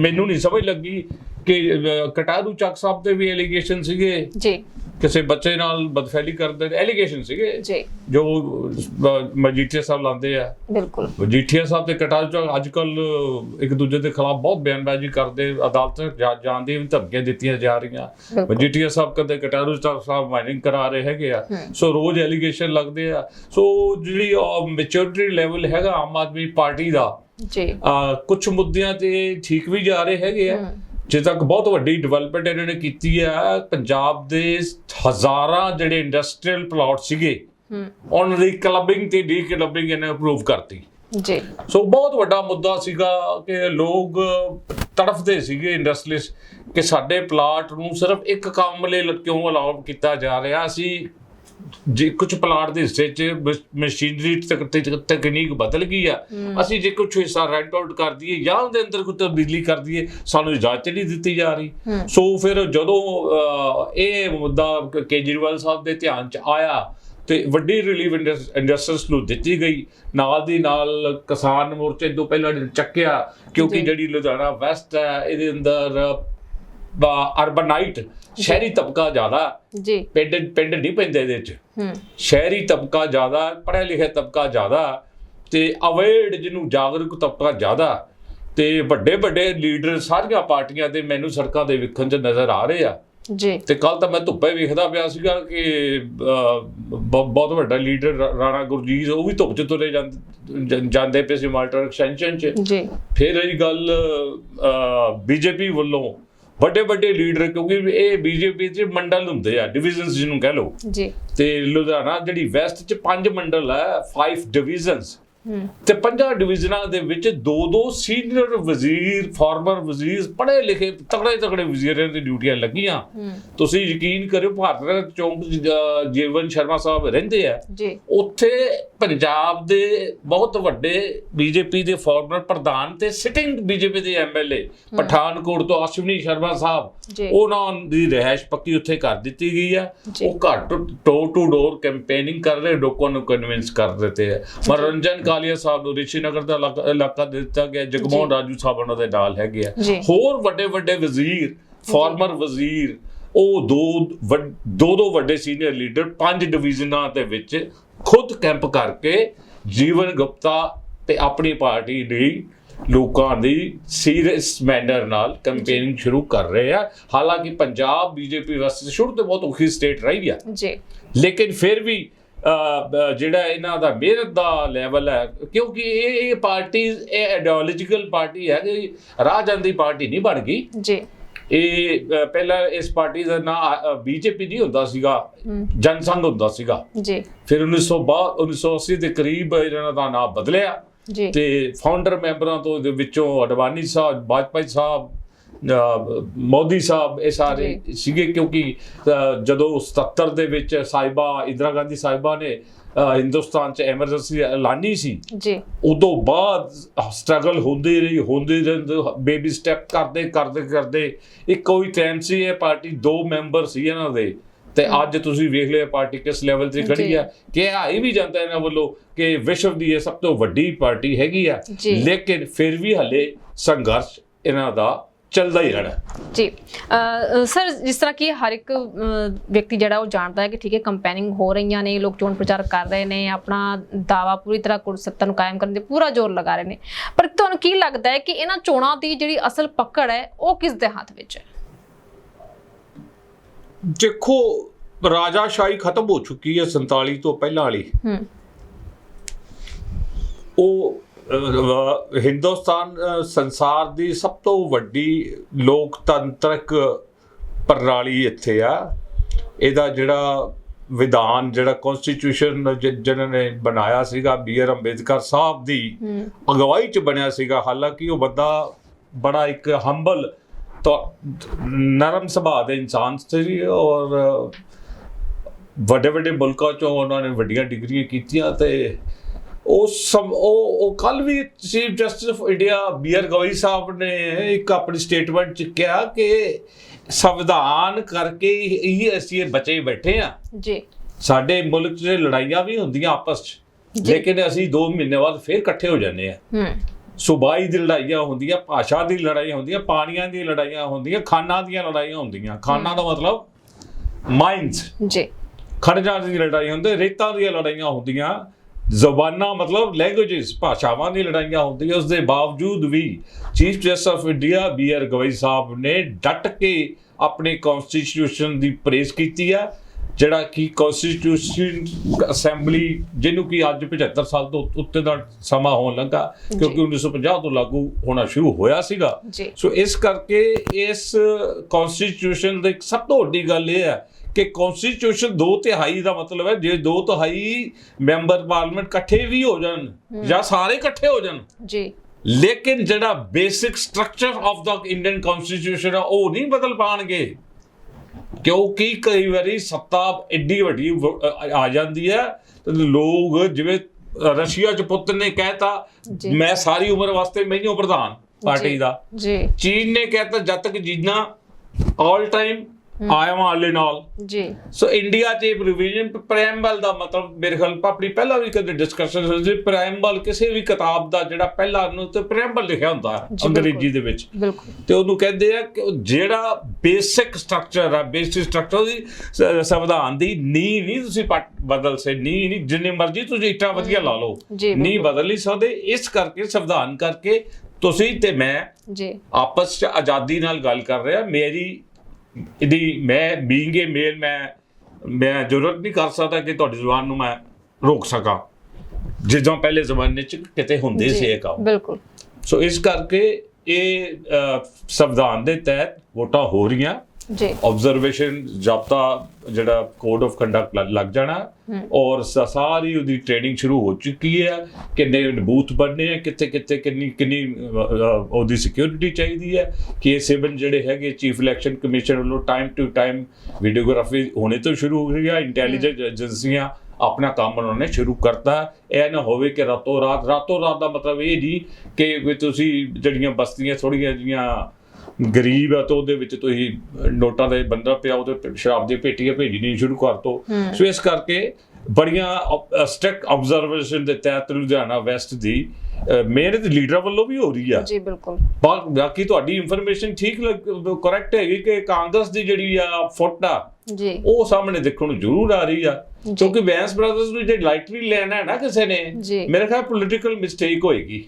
ਮੈਨੂੰ ਨਹੀਂ ਸਮਝ ਲੱਗੀ ਕਿ ਕਟਾਰੂ ਚੱਕ ਸਾਹਿਬ ਤੇ ਵੀ ਐਲੀਗੇਸ਼ਨ ਸੀਗੇ। ਜੀ। ਕਿਸੇ ਬੱਚੇ ਨਾਲ ਬਦਫੈਲੀ ਕਰਦੇ ਐਲੀਗੇਸ਼ਨ ਸੀਗੇ। ਜੀ। ਜੋ ਮਜੀਠੀਆ ਸਾਹਿਬ ਲਾਉਂਦੇ ਆ। ਬਿਲਕੁਲ। ਮਜੀਠੀਆ ਸਾਹਿਬ ਤੇ ਕਟਾਰੂ ਚੱਕ ਅੱਜ ਕੱਲ ਇੱਕ ਦੂਜੇ ਦੇ ਖਿਲਾਫ ਬਹੁਤ ਬਿਆਨਬਾਜ਼ੀ ਕਰਦੇ ਅਦਾਲਤ ਜਾਣ ਦੀ ਧਮਕੀਆਂ ਦਿੱਤੀਆਂ ਜਾ ਰਹੀਆਂ। ਮਜੀਠੀਆ ਸਾਹਿਬ ਕਦੇ ਕਟਾਰੂ ਸਾਹਿਬ ਮਾਈਨਿੰਗ ਕਰਾ ਰਹੇ ਹੈਗੇ ਆ। ਸੋ ਰੋਜ਼ ਐਲੀਗੇਸ਼ਨ ਲੱਗਦੇ ਆ। ਸੋ ਜਿਹੜੀ ਮੈਚੁਰਿਟੀ ਲੈਵਲ ਹੈਗਾ ਆਮ ਆਦਮੀ ਪਾਰਟੀ ਦਾ ਜੀ। ਕੁਝ ਮੁੱਦਿਆਂ ਤੇ ਠੀਕ ਵੀ ਜਾ ਰਹੇ ਹੈਗੇ ਆ। ਜੇ ਤੱਕ ਬਹੁਤ ਵੱਡੀ ਡਿਵੈਲਪਮੈਂਟ ਇਹਨਾਂ ਨੇ ਕੀਤੀ ਆ ਪੰਜਾਬ ਦੇ ਹਜ਼ਾਰਾਂ ਜਿਹੜੇ ਇੰਡਸਟਰੀਅਲ ਪਲਾਟ ਸੀਗੇ ਹੂੰ। ਉਹਨਾਂ ਦੀ ਕਲੱਬਿੰਗ ਤੇ ਡੀ ਕਲੱਬਿੰਗ ਇਹਨੇ ਅਪਰੂਵ ਕਰਤੀ। ਜੀ। ਸੋ ਬਹੁਤ ਵੱਡਾ ਮੁੱਦਾ ਸੀਗਾ ਕਿ ਲੋਕ ਤੜਫਦੇ ਸੀਗੇ ਇੰਡਸਟਰੀਅਲਿਸਟ ਕਿ ਸਾਡੇ ਪਲਾਟ ਨੂੰ ਸਿਰਫ ਇੱਕ ਕੰਮ ਲਈ ਕਿਉਂ ਅਲਾਉ ਕੀਤਾ ਜਾ ਰਿਹਾ? ਸੀ ਜੇ ਕੁਝ ਪਲਾਟ ਦੇ ਹਿੱਸੇ 'ਚ ਮਸ਼- ਮਸ਼ੀਨਰੀ ਤਕ- ਤਕ- ਤਕਨੀਕ ਬਦਲ ਗਈ ਆ ਅਸੀਂ ਜੇ ਕੁਝ ਹਿੱਸਾ ਰੈਂਟ ਆਊਟ ਕਰ ਦਈਏ ਜਾਂ ਉਹਦੇ ਅੰਦਰ ਕੋਈ ਤਬਦੀਲੀ ਕਰ ਦਈਏ ਸਾਨੂੰ ਇਜਾਜ਼ਤ ਨਹੀਂ ਦਿੱਤੀ ਜਾ ਰਹੀ। ਸੋ ਫਿਰ ਜਦੋਂ ਇਹ ਮੁੱਦਾ ਕੇਜਰੀਵਾਲ ਸਾਹਿਬ ਦੇ ਧਿਆਨ 'ਚ ਆਇਆ ਤੇ ਵੱਡੀ ਰਿਲੀਵ ਇੰਡਸਟਰੀਜ਼ ਨੂੰ ਦਿੱਤੀ ਗਈ ਨਾਲ ਦੀ ਨਾਲ ਕਿਸਾਨ ਮੋਰਚੇ ਤੋਂ ਪਹਿਲਾਂ ਚੱਕਿਆ ਕਿਉਂਕਿ। ਜਿਹੜੀ ਲੁਧਿਆਣਾ ਵੈਸਟ ਹੈ ਇਹਦੇ ਅੰਦਰ ਅਰਬਨਾਈਟ ਸ਼ਹਿਰੀ ਤਬਕਾ ਜ਼ਿਆਦਾ ਜੀ। ਪਿੰਡ ਪਿੰਡ ਨਹੀਂ ਪੈਂਦੇ ਇਹਦੇ 'ਚ। ਹੂੰ। ਸ਼ਹਿਰੀ ਤਬਕਾ ਜ਼ਿਆਦਾ ਪੜ੍ਹਿਆ ਲਿਖਿਆ ਤਬਕਾ ਜ਼ਿਆਦਾ ਤੇ ਅਵੇਅਰਡ ਜਿਹਨੂੰ ਜਾਗਰੂਕ ਤਬਕਾ ਜ਼ਿਆਦਾ ਤੇ ਵੱਡੇ ਵੱਡੇ ਲੀਡਰ ਸਾਰੀਆਂ ਪਾਰਟੀਆਂ ਦੇ ਮੈਨੂੰ ਸੜਕਾਂ ਦੇ ਵਿਖਣ 'ਚ ਨਜ਼ਰ ਆ ਰਹੇ ਆ। ਜੀ। ਤੇ ਕੱਲ ਤਾਂ ਮੈਂ ਧੁੱਪੇ ਵੇਖਦਾ ਪਿਆ ਸੀਗਾ ਕਿ ਬਹੁਤ ਵੱਡਾ ਲੀਡਰ ਰਾਣਾ ਗੁਰਜੀਤ ਉਹ ਵੀ ਧੁੱਪ 'ਚ ਤੁਰੇ ਜਾਂਦੇ ਪਏ ਸੀ ਮਾਲਟਰ ਐਕਸਟੈਂਸ਼ਨ 'ਚ। ਜੀ। ਫਿਰ ਇਹ ਗੱਲ ਬੀਜੇਪੀ ਵੱਲੋਂ ਵੱਡੇ ਵੱਡੇ ਲੀਡਰ ਕਿਉਂਕਿ ਇਹ ਬੀਜੇਪੀ 'ਚ ਮੰਡਲ ਹੁੰਦੇ ਆ ਡਿਵੀਜ਼ਨਸ ਜਿਹਨੂੰ ਕਹਿ ਲਓ। ਜੀ। ਤੇ ਲੁਧਿਆਣਾ ਜਿਹੜੀ ਵੈਸਟ 'ਚ ਪੰਜ ਮੰਡਲ ਹੈ 5 ਡਿਵੀਜ਼ਨਸ ਤੇ ਪੰਜਾਂ ਡਿਵੀਜ਼ਨਾਂ ਦੇ ਵਿੱਚ ਦੋ ਦੋ ਸੀਨੀਅਰ ਵਜ਼ੀਰ ਫਾਰਮਰ ਵਜ਼ੀਰ ਪੜ੍ਹੇ ਲਿਖੇ ਤਕੜੇ ਤਕੜੇ ਵਜ਼ੀਰਾਂ ਦੀ ਡਿਊਟੀਆਂ ਲੱਗੀਆਂ। ਤੁਸੀਂ ਯਕੀਨ ਕਰਿਓ ਭਾਰਤ ਦਾ ਚੌਂਕ ਜੀਵਨ ਸ਼ਰਮਾ ਸਾਹਿਬ ਰਹਿੰਦੇ ਆ। ਉੱਥੇ ਪੰਜਾਬ ਦੇ ਬਹੁਤ ਵੱਡੇ ਬੀਜੇਪੀ ਦੇ ਫਾਰਮਰ ਪ੍ਰਧਾਨ ਤੇ ਸਿਟਿੰਗ ਬੀਜੇਪੀ ਦੇ ਐਮਐਲਏ ਪਠਾਨਕੋਟ ਤੋਂ ਅਸ਼ਵਨੀ ਸ਼ਰਮਾ ਸਾਹਿਬ ਉਹਨਾਂ ਦੀ ਰਹਿائش ਪੱਕੀ ਉੱਥੇ ਕਰ ਦਿੱਤੀ ਗਈ ਆ। ਉਹ ਘੱਟ ਟੋ ਟੂ ਡੋਰ ਕੈਂਪੇਨਿੰਗ ਕਰ ਰਹੇ ਲੋਕਾਂ ਨੂੰ ਕਨਵਿੰਸ ਕਰ ਦਿੱਤੇ ਆ। ਮਨੋਰੰਜਨ ਕਾਲੀਆ ਸਾਹਿਬ ਨੂੰ ਰਿਸ਼ੀ ਨਗਰ ਦਾ ਇਲਾਕਾ- ਦੇ ਦਿੱਤਾ ਗਿਆ ਜਗਮੋਹਨ ਰਾਜੂ ਸਾਹਿਬ ਉਹਨਾਂ ਦੇ ਨਾਲ ਹੈਗੇ ਆ। ਹੋਰ ਵੱਡੇ ਵੱਡੇ ਵਜ਼ੀਰ ਫਾਰਮਰ ਵਜ਼ੀਰ ਉਹ ਦੋ ਦੋ ਦੋ ਵੱਡੇ ਸੀਨੀਅਰ ਲੀਡਰ ਪੰਜ ਡਿਵੀਜ਼ਨਾਂ ਦੇ ਵਿੱਚ ਖੁਦ ਕੈਂਪ ਕਰਕੇ ਜੀਵਨ ਗੁਪਤਾ ਤੇ ਆਪਣੀ ਪਾਰਟੀ ਲਈ ਲੋਕਾਂ ਦੀ ਸੀਰੀਅਸ ਮੈਨਰ ਨਾਲ ਕੈਂਪੇਨਿੰਗ ਸ਼ੁਰੂ ਕਰ ਰਹੇ ਆ। ਹਾਲਾਂਕਿ ਪੰਜਾਬ ਬੀਜੇਪੀ ਵਾਸਤੇ ਸ਼ੁਰੂ ਤੋਂ ਬਹੁਤ ਔਖੀ ਸਟੇਟ ਰਹੀ ਆ। ਜੀ। ਲੇਕਿਨ ਫਿਰ ਵੀ ਜਿਹੜਾ ਇਹਨਾਂ ਦਾ ਮਿਹਨਤ ਦਾ ਲੈਵਲ ਹੈ ਕਿਉਂਕਿ ਇਹ ਇਹ ਪਾਰਟੀ ਇਹ ਆਈਡੀਓਲੋਜੀਕਲ ਪਾਰਟੀ ਹੈ ਕਿ ਰਾਹ ਜਾਂਦੀ ਪਾਰਟੀ ਨਹੀਂ ਬਣ ਗਈ। ਜੀ। ਇਹ ਪਹਿਲਾਂ ਇਸ ਪਾਰਟੀ ਦਾ ਨਾਂ ਬੀਜੇਪੀ ਨਹੀਂ ਹੁੰਦਾ ਸੀਗਾ ਜਨਸੰਘ ਹੁੰਦਾ ਸੀਗਾ। ਜੀ। ਫਿਰ 1962 1980 ਦੇ ਕਰੀਬ ਇਹਨਾਂ ਦਾ ਨਾਮ ਬਦਲਿਆ। ਜੀ। ਤੇ ਫਾਊਂਡਰ ਮੈਂਬਰਾਂ ਤੋਂ ਦੇ ਵਿੱਚੋਂ ਅਡਵਾਨੀ ਸਾਹਿਬ ਵਾਜਪਾਈ ਸਾਹਿਬ ਮੋਦੀ ਸਾਹਿਬ ਇਹ ਸਾਰੇ ਸੀਗੇ ਕਿਉਂਕਿ ਜਦੋਂ 77 ਦੇ ਵਿੱਚ ਸਾਹਿਬਾ ਇੰਦਰਾ ਗਾਂਧੀ ਸਾਹਿਬਾ ਨੇ ਹਿੰਦੁਸਤਾਨ 'ਚ ਐਮਰਜੈਂਸੀ ਐਲਾਨੀ ਸੀ ਜੀ। ਉਦੋਂ ਬਾਅਦ ਸਟਰਗਲ ਹੁੰਦੀ ਰਹੀ ਹੁੰਦੀ ਰਹੀ ਬੇਬੀ ਸਟੈਪ ਕਰਦੇ ਕਰਦੇ ਕਰਦੇ। ਇੱਕ ਕੋਈ ਟਾਈਮ ਸੀ ਇਹ ਪਾਰਟੀ ਦੋ ਮੈਂਬਰ ਸੀ ਇਹਨਾਂ ਦੇ। ਤੇ ਅੱਜ ਤੁਸੀਂ ਵੇਖ ਲਿਆ ਪਾਰਟੀ ਕਿਸ ਲੈਵਲ ਤੇ ਖੜੀ। ਹੈ। ਕਿ ਆਈ ਵੀ ਜਾਂਦਾ ਇਹਨਾਂ ਵੱਲੋਂ ਕਿ ਵਿਸ਼ਵ ਦੀ ਇਹ ਸਭ ਤੋਂ ਵੱਡੀ ਪਾਰਟੀ ਹੈਗੀ ਆ। ਲੇਕਿਨ ਫਿਰ ਵੀ ਹਲੇ ਸੰਘਰਸ਼ ਇਹਨਾਂ ਦਾ ਚੱਲਦਾ ਹੀ ਰਹਿਣਾ। ਜੀ। ਸਰ ਜਿਸ ਤਰ੍ਹਾਂ ਕਿ ਹਰ ਇੱਕ ਵਿਅਕਤੀ ਜਿਹੜਾ ਉਹ ਜਾਣਦਾ ਹੈ ਕਿ ਠੀਕ ਹੈ ਕੰਪੇਨਿੰਗ ਹੋ ਰਹੀਆਂ ਨੇ ਲੋਕ ਚੋਣ ਪ੍ਰਚਾਰ ਕਰ ਰਹੇ ਨੇ ਆਪਣਾ ਦਾਵਾ ਪੂਰੀ ਤਰ੍ਹਾਂ ਕੁਰ ਸੱਤਾ ਨੂੰ ਕਾਇਮ ਕਰਨ ਦੇ ਪੂਰਾ ਜ਼ੋਰ ਲਗਾ ਰਹੇ ਨੇ। ਪਰ ਤੁਹਾਨੂੰ ਕੀ ਲੱਗਦਾ ਹੈ ਕਿ ਇਹਨਾਂ ਚੋਣਾਂ ਦੀ ਜਿਹੜੀ ਅਸਲ ਪਕੜ ਹੈ ਉਹ ਕਿਸ ਦੇ ਹੱਥ ਵਿੱਚ ਹੈ? ਦੇਖੋ ਰਾਜਾਸ਼ਾਹੀ ਖਤਮ ਹੋ ਚੁੱਕੀ ਹੈ 47 ਤੋਂ ਪਹਿਲਾਂ ਵਾਲੀ। ਹੂੰ। ਉਹ ਹਿੰਦੁਸਤਾਨ ਸੰਸਾਰ ਦੀ ਸਭ ਤੋਂ ਵੱਡੀ ਲੋਕਤੰਤਰਕ ਪ੍ਰਣਾਲੀ ਇੱਥੇ ਆ। ਇਹਦਾ ਜਿਹੜਾ ਵਿਧਾਨ ਜਿਹੜਾ ਕਨਸਟੀਟਿਊਸ਼ਨ ਜਿਹਨਾਂ ਨੇ ਬਣਾਇਆ ਸੀਗਾ ਬੀ ਆਰ ਅੰਬੇਦਕਰ ਸਾਹਿਬ ਦੀ ਅਗਵਾਈ ਚ ਬਣਿਆ ਸੀਗਾ। ਹਾਲਾਂਕਿ ਉਹ ਬੰਦਾ ਬੜਾ ਇੱਕ ਹੰਬਲ ਤਾਂ ਨਰਮ ਸੁਭਾਅ ਦੇ ਇਨਸਾਨ ਸੀ ਔਰ ਵੱਡੇ ਵੱਡੇ ਮੁਲਕਾਂ ਚੋਂ ਉਹਨਾਂ ਨੇ ਵੱਡੀਆਂ ਡਿਗਰੀਆਂ ਕੀਤੀਆਂ ਤੇ ਉਹ ਸਭ ਉਹ ਉਹ ਕੱਲ ਵੀ chief justice of India B R Gavai ਸਾਹਿਬ ਨੇ ਇੱਕ ਆਪਣੀ ਸਟੇਟਮੈਂਟ ਚ ਕਿਹਾ ਕਿ ਸੰਵਿਧਾਨ ਕਰਕੇ ਹੀ ਅਸੀਂ ਇਹ ਬਚੇ ਬੈਠੇ ਆ ਜੀ। ਸਾਡੇ ਮੁਲਕ 'ਚ ਲੜਾਈਆਂ ਵੀ ਹੁੰਦੀਆਂ ਆਪਸ 'ਚ। ਲੇਕਿਨ ਅਸੀਂ 2 ਮਹੀਨੇ ਬਾਅਦ ਫੇਰ ਇਕੱਠੇ ਹੋ ਜਾਂਦੇ ਆ ਹੂੰ। ਸੁਬਾਈ ਦੀ ਲੜਾਈਆਂ ਹੁੰਦੀਆਂ ਭਾਸ਼ਾ ਦੀ ਲੜਾਈਆਂ ਹੁੰਦੀਆਂ ਪਾਣੀਆਂ ਦੀ ਲੜਾਈਆਂ ਹੁੰਦੀਆਂ ਖਾਨਾਂ ਦੀਆਂ ਲੜਾਈਆਂ ਹੁੰਦੀਆਂ। ਖਾਨਾਂ ਦਾ ਮਤਲਬ ਮਾਈਨਸ। ਜੀ। ਖਣਜਾਂ ਦੀ ਲੜਾਈ ਹੁੰਦੀ ਰੇਤਾਂ ਦੀਆਂ ਲੜਾਈਆਂ ਹੁੰਦੀਆਂ ਜ਼ਬਾਨਾਂ ਮਤਲਬ ਲੈਂਗੁਏਜਸ ਭਾਸ਼ਾਵਾਂ ਦੀ ਲੜਾਈਆਂ ਹੁੰਦੀਆਂ ਉਸ ਦੇ ਬਾਵਜੂਦ ਵੀ chief justice of India B R Gavai ਸਾਹਿਬ ਨੇ ਡਟ ਕੇ ਆਪਣੇ ਕਨਸਟੀਟਿਊਸ਼ਨ ਦੀ ਪ੍ਰੇਜ਼ ਕੀਤੀ ਆ ਜਿਹੜਾ ਕਿ ਕਨਸਟੀਟਿਊਸ਼ਨ ਅਸੈਂਬਲੀ ਜਿਹਨੂੰ ਕਿ ਅੱਜ 75 ਸਾਲ ਤੋਂ ਉੱਤੇ ਦਾ ਸਮਾਂ ਹੋਣ ਲੱਗਾ ਕਿਉਂਕਿ 1950 ਤੋਂ ਲਾਗੂ ਹੋਣਾ ਸ਼ੁਰੂ ਹੋਇਆ ਸੀਗਾ। ਸੋ ਇਸ ਕਰਕੇ ਇਸ ਕਨਸਟੀਟਿਊਸ਼ਨ ਦੀ ਸਭ ਤੋਂ ਵੱਡੀ ਗੱਲ ਇਹ ਹੈ ਕਿ ਕਨਸਟੀਟਿਊਸ਼ਨ ਦੋ ਤਿਹਾਈ ਦਾ ਮਤਲਬ ਹੈ ਜੇ ਦੋ ਤਿਹਾਈ ਮੈਂਬਰ ਪਾਰਲੀਮੈਂਟ ਇਕੱਠੇ ਵੀ ਹੋ ਜਾਣ ਜਾਂ ਸਾਰੇ ਇਕੱਠੇ ਹੋ ਜਾਣ। ਜੀ। ਲੇਕਿਨ ਜਿਹੜਾ ਬੇਸਿਕ ਸਟਰਕਚਰ ਆਫ ਦਾ ਇੰਡੀਅਨ ਕਨਸਟੀਟਿਊਸ਼ਨ ਆ ਉਹ ਨਹੀਂ ਬਦਲ ਪਾਣਗੇ। ਕਿਉਂਕਿ ਕਈ ਵਾਰੀ ਸੱਤਾ ਐਡੀ ਵੱਡੀ ਆ ਜਾਂਦੀ ਹੈ ਤੇ ਲੋਕ ਜਿਵੇਂ ਰਸ਼ੀਆ ਚ ਪੁੱਤ ਨੇ ਕਹਿਤਾ। ਮੈਂ ਸਾਰੀ ਉਮਰ ਵਾਸਤੇ ਮੈਨੂੰ ਪ੍ਰਧਾਨ ਪਾਰਟੀ। ਦਾ। ਜੀ। ਚੀਨ ਨੇ ਕਹਿਤਾ ਜਦ ਤੱਕ ਜੀਣਾ ਆਲ ਟਾਈਮ ਆਇਮ ਆਲੇ ਨਾਲ ਜੀ। ਸੋ ਇੰਡੀਆ 'ਚ ਰਿਵੀਜ਼ਨ ਪ੍ਰੈਮਬਲ ਦਾ ਮਤਲਬ ਮੇਰੇ ਖਿਆਲ ਆਪਣੀ ਪਹਿਲਾਂ ਵੀ ਕਦੇ ਡਿਸਕਸ਼ਨ ਹੋਈ ਸੀ ਪ੍ਰੈਮਬਲ ਕਿਸੇ ਵੀ ਕਿਤਾਬ ਦਾ ਜਿਹੜਾ ਪਹਿਲਾ ਨੂੰ ਤੇ ਪ੍ਰੈਮਬਲ ਲਿਖਿਆ ਹੁੰਦਾ ਹੈ ਅੰਗਰੇਜ਼ੀ ਦੇ ਵਿੱਚ। ਬਿਲਕੁਲ। ਤੇ ਉਹਨੂੰ ਕਹਿੰਦੇ ਆ ਕਿ ਜਿਹੜਾ ਬੇਸਿਕ ਸਟਰਕਚਰ ਆ ਬੇਸਿਕ ਸਟਰਕਚਰ ਦੀ ਸੰਵਿਧਾਨ ਦੀ ਨੀਂਹ ਨਹੀਂ ਤੁਸੀਂ ਬਦਲ ਸੇ ਨੀਂਹ ਨਹੀਂ ਜਿੰਨੇ ਮਰਜ਼ੀ ਤੁਸੀਂ ਇੱਟਾਂ ਵਧੀਆ ਲਾ ਲਓ। ਨੀਂਹ ਬਦਲ ਨਹੀਂ ਸਕਦੇ ਇਸ ਕਰਕੇ ਸੰਵਿਧਾਨ ਕਰਕੇ ਤੁਸੀਂ ਤੇ ਮੈਂ ਜੀ। ਆਪਸ ਚ ਆਜ਼ਾਦੀ ਨਾਲ ਗੱਲ ਕਰ ਰਿਹਾ ਮੇਰੀ ਇਹਦੀ ਮੈਂ ਬੀਇੰਗ ਏ ਮੇਲ ਮੈਂ ਮੈਂ ਜ਼ਰੂਰਤ ਨਹੀਂ ਕਰ ਸਕਦਾ ਕਿ ਤੁਹਾਡੀ ਜ਼ੁਬਾਨ ਨੂੰ ਮੈਂ ਰੋਕ ਸਕਾਂ। ਜਿੱਦਾਂ ਪਹਿਲੇ ਜ਼ਮਾਨੇ ਚ ਕਿਤੇ ਹੁੰਦੇ ਸੀ ਇਹ ਕੰਮ। ਬਿਲਕੁਲ। ਸੋ ਇਸ ਕਰਕੇ ਇਹ ਸੰਵਿਧਾਨ ਦੇ ਤਹਿਤ ਵੋਟਾਂ ਹੋ ਰਹੀਆਂ। ਜੀ। ਆਬਜ਼ਰਵੇਸ਼ਨ ਜਾਬਤਾ ਜਿਹੜਾ ਕੋਡ ਆਫ ਕੰਡਕਟ ਲੱਗ ਜਾਣਾ ਔਰ ਸਾਰੀ ਉਹਦੀ ਟ੍ਰੇਨਿੰਗ ਸ਼ੁਰੂ ਹੋ ਚੁੱਕੀ ਹੈ ਕਿੰਨੇ ਬੂਥ ਬਣਨੇ ਆ ਕਿੱਥੇ ਕਿੱਥੇ ਕਿੰਨੀ ਕਿੰਨੀ ਉਹਦੀ ਸਿਕਿਉਰਿਟੀ ਚਾਹੀਦੀ ਹੈ ਕਿ ਇਹ ਸਿਵਲ ਜਿਹੜੇ ਹੈਗੇ ਚੀਫ ਇਲੈਕਸ਼ਨ ਕਮਿਸ਼ਨ ਵੱਲੋਂ ਟਾਈਮ ਟੂ ਟਾਈਮ ਵੀਡੀਓਗ੍ਰਾਫੀ ਹੋਣੇ ਤੋਂ ਸ਼ੁਰੂ ਹੋ ਰਹੀ ਹੈ। ਇੰਟੈਲੀਜੈਂਸ ਏਜੰਸੀਆਂ ਆਪਣਾ ਕੰਮ ਉਹਨਾਂ ਨੇ ਸ਼ੁਰੂ ਕਰਤਾ। ਇਹ ਨਾ ਹੋਵੇ ਕਿ ਰਾਤੋਂ ਰਾਤ ਰਾਤੋਂ ਰਾਤ ਦਾ ਮਤਲਬ ਇਹ ਜੀ ਕਿ ਤੁਸੀਂ ਜਿਹੜੀਆਂ ਬਸਤੀਆਂ ਥੋੜੀਆਂ ਜੀਆਂ ਗਰੀਬ ਆ ਤਾਂ ਉਹਦੇ ਵਿੱਚ ਤੁਸੀਂ ਨੋਟਾਂ ਦੇ ਬੰਦਾ ਪਿਆ ਉਹਦੇ ਸ਼ਰਾਬ ਦੀ ਪੇਟੀਆਂ ਭੇਜਣੀ ਸ਼ੁਰੂ ਕਰ ਦੋ। ਸੋ ਇਸ ਕਰਕੇ ਬੜੀਆਂ ਸਟ੍ਰਿਕਟ ਆਬਜ਼ਰਵੇਸ਼ਨ ਦੇ ਤਹਿਤ ਲੁਧਿਆਣਾ ਵੈਸਟ ਦੀ ਮਿਹਨਤ ਲੀਡਰ ਵੱਲੋਂ ਵੀ ਹੋ ਰਹੀ ਆ। ਜੀ ਬਿਲਕੁਲ। ਬਾਕੀ ਤੁਹਾਡੀ ਇਨਫੋਰਮੇਸ਼ਨ ਠੀਕ ਕਰੈਕਟ ਹੈਗੀ ਕਿ ਕਾਂਗਰਸ ਦੀ ਜਿਹੜੀ ਆ ਫੁੱਟ ਆ ਜੀ। ਉਹ ਸਾਹਮਣੇ ਦੇਖਣ ਨੂੰ ਜ਼ਰੂਰ ਆ ਰਹੀ ਆ। ਕਿਉਂਕਿ ਵੈਂਸ ਬ੍ਰਦਰਸ ਨੂੰ ਜੇ ਲਾਈਟਲੀ ਲੈਣਾ ਹੈ ਨਾ ਕਿਸੇ ਨੇ। ਮੇਰੇ ਖਿਆਲ ਪੋਲੀਟੀਕਲ ਮਿਸਟੇਕ ਹੋਏਗੀ।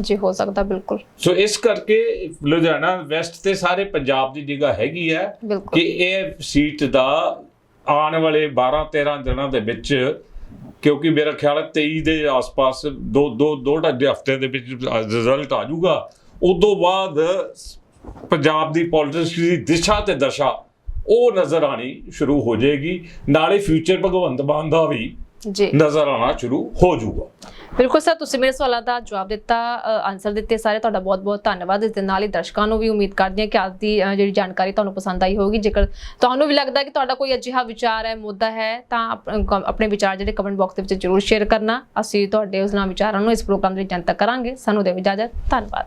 ਜੀ ਹੋ ਸਕਦਾ ਬਿਲਕੁਲ। ਸੋ ਇਸ ਕਰਕੇ ਲੁਧਿਆਣਾ ਵੈਸਟ ਤੇ ਸਾਰੇ ਪੰਜਾਬ ਦੀ ਜਗ੍ਹਾ ਹੈਗੀ ਹੈ ਕਿ ਇਹ ਸੀਟ ਦਾ ਆਉਣ ਵਾਲੇ 12 13 ਦਿਨਾਂ ਦੇ ਵਿੱਚ ਕਿਉਂਕਿ ਮੇਰਾ ਖਿਆਲ ਹੈ 23 ਦੇ ਆਸ-ਪਾਸ ਦੋ ਦੋ ਦੋ ਢਾਈ ਹਫ਼ਤੇ ਦੇ ਵਿੱਚ ਰਿਜ਼ਲਟ ਆ ਜਾਊਗਾ। ਉਦੋਂ ਬਾਅਦ ਪੰਜਾਬ ਦੀ ਪੋਲਿਟਿਕਸ ਦੀ ਦਿਸ਼ਾ ਤੇ ਦਸ਼ਾ ਉਹ ਨਜ਼ਰ ਆਣੀ ਸ਼ੁਰੂ ਹੋ ਜਾਏਗੀ। ਨਾਲੇ ਫਿਊਚਰ ਭਗਵੰਤ ਮਾਨ ਦਾ ਵੀ ਜੀ। ਨਜ਼ਰ ਆਣਾ ਸ਼ੁਰੂ ਹੋ ਜਾਊਗਾ। ਬਿਲਕੁਲ ਸਰ, ਤੁਸੀਂ ਮੇਰੇ ਸਵਾਲਾਂ ਦਾ ਜਵਾਬ ਦਿੱਤਾ ਆਨਸਰ ਦਿੱਤੇ ਸਾਰੇ, ਤੁਹਾਡਾ ਬਹੁਤ-ਬਹੁਤ ਧੰਨਵਾਦ। ਇਸ ਦੇ ਨਾਲ ਹੀ ਦਰਸ਼ਕਾਂ ਨੂੰ ਵੀ ਉਮੀਦ ਕਰਦੀ ਹਾਂ ਕਿ ਅੱਜ ਦੀ ਜਿਹੜੀ ਜਾਣਕਾਰੀ ਤੁਹਾਨੂੰ ਪਸੰਦ ਆਈ ਹੋਵੇਗੀ। ਜੇਕਰ ਤੁਹਾਨੂੰ ਵੀ ਲੱਗਦਾ ਕਿ ਤੁਹਾਡਾ ਕੋਈ ਅਜਿਹਾ ਵਿਚਾਰ ਹੈ, ਮੁੱਦਾ ਹੈ, ਤਾਂ ਆਪਣੇ ਵਿਚਾਰ ਜਿਹੜੇ ਕਮੈਂਟ ਬਾਕਸ ਦੇ ਵਿੱਚ ਜ਼ਰੂਰ ਸ਼ੇਅਰ ਕਰਨਾ। ਅਸੀਂ ਤੁਹਾਡੇ ਉਸ ਨਾਲ ਵਿਚਾਰਾਂ ਨੂੰ ਇਸ ਪ੍ਰੋਗਰਾਮ ਦੇ ਵਿੱਚ ਜਨਤਕ ਕਰਾਂਗੇ। ਸਾਨੂੰ ਦੇ ਇਜਾਜ਼ਤ। ਧੰਨਵਾਦ।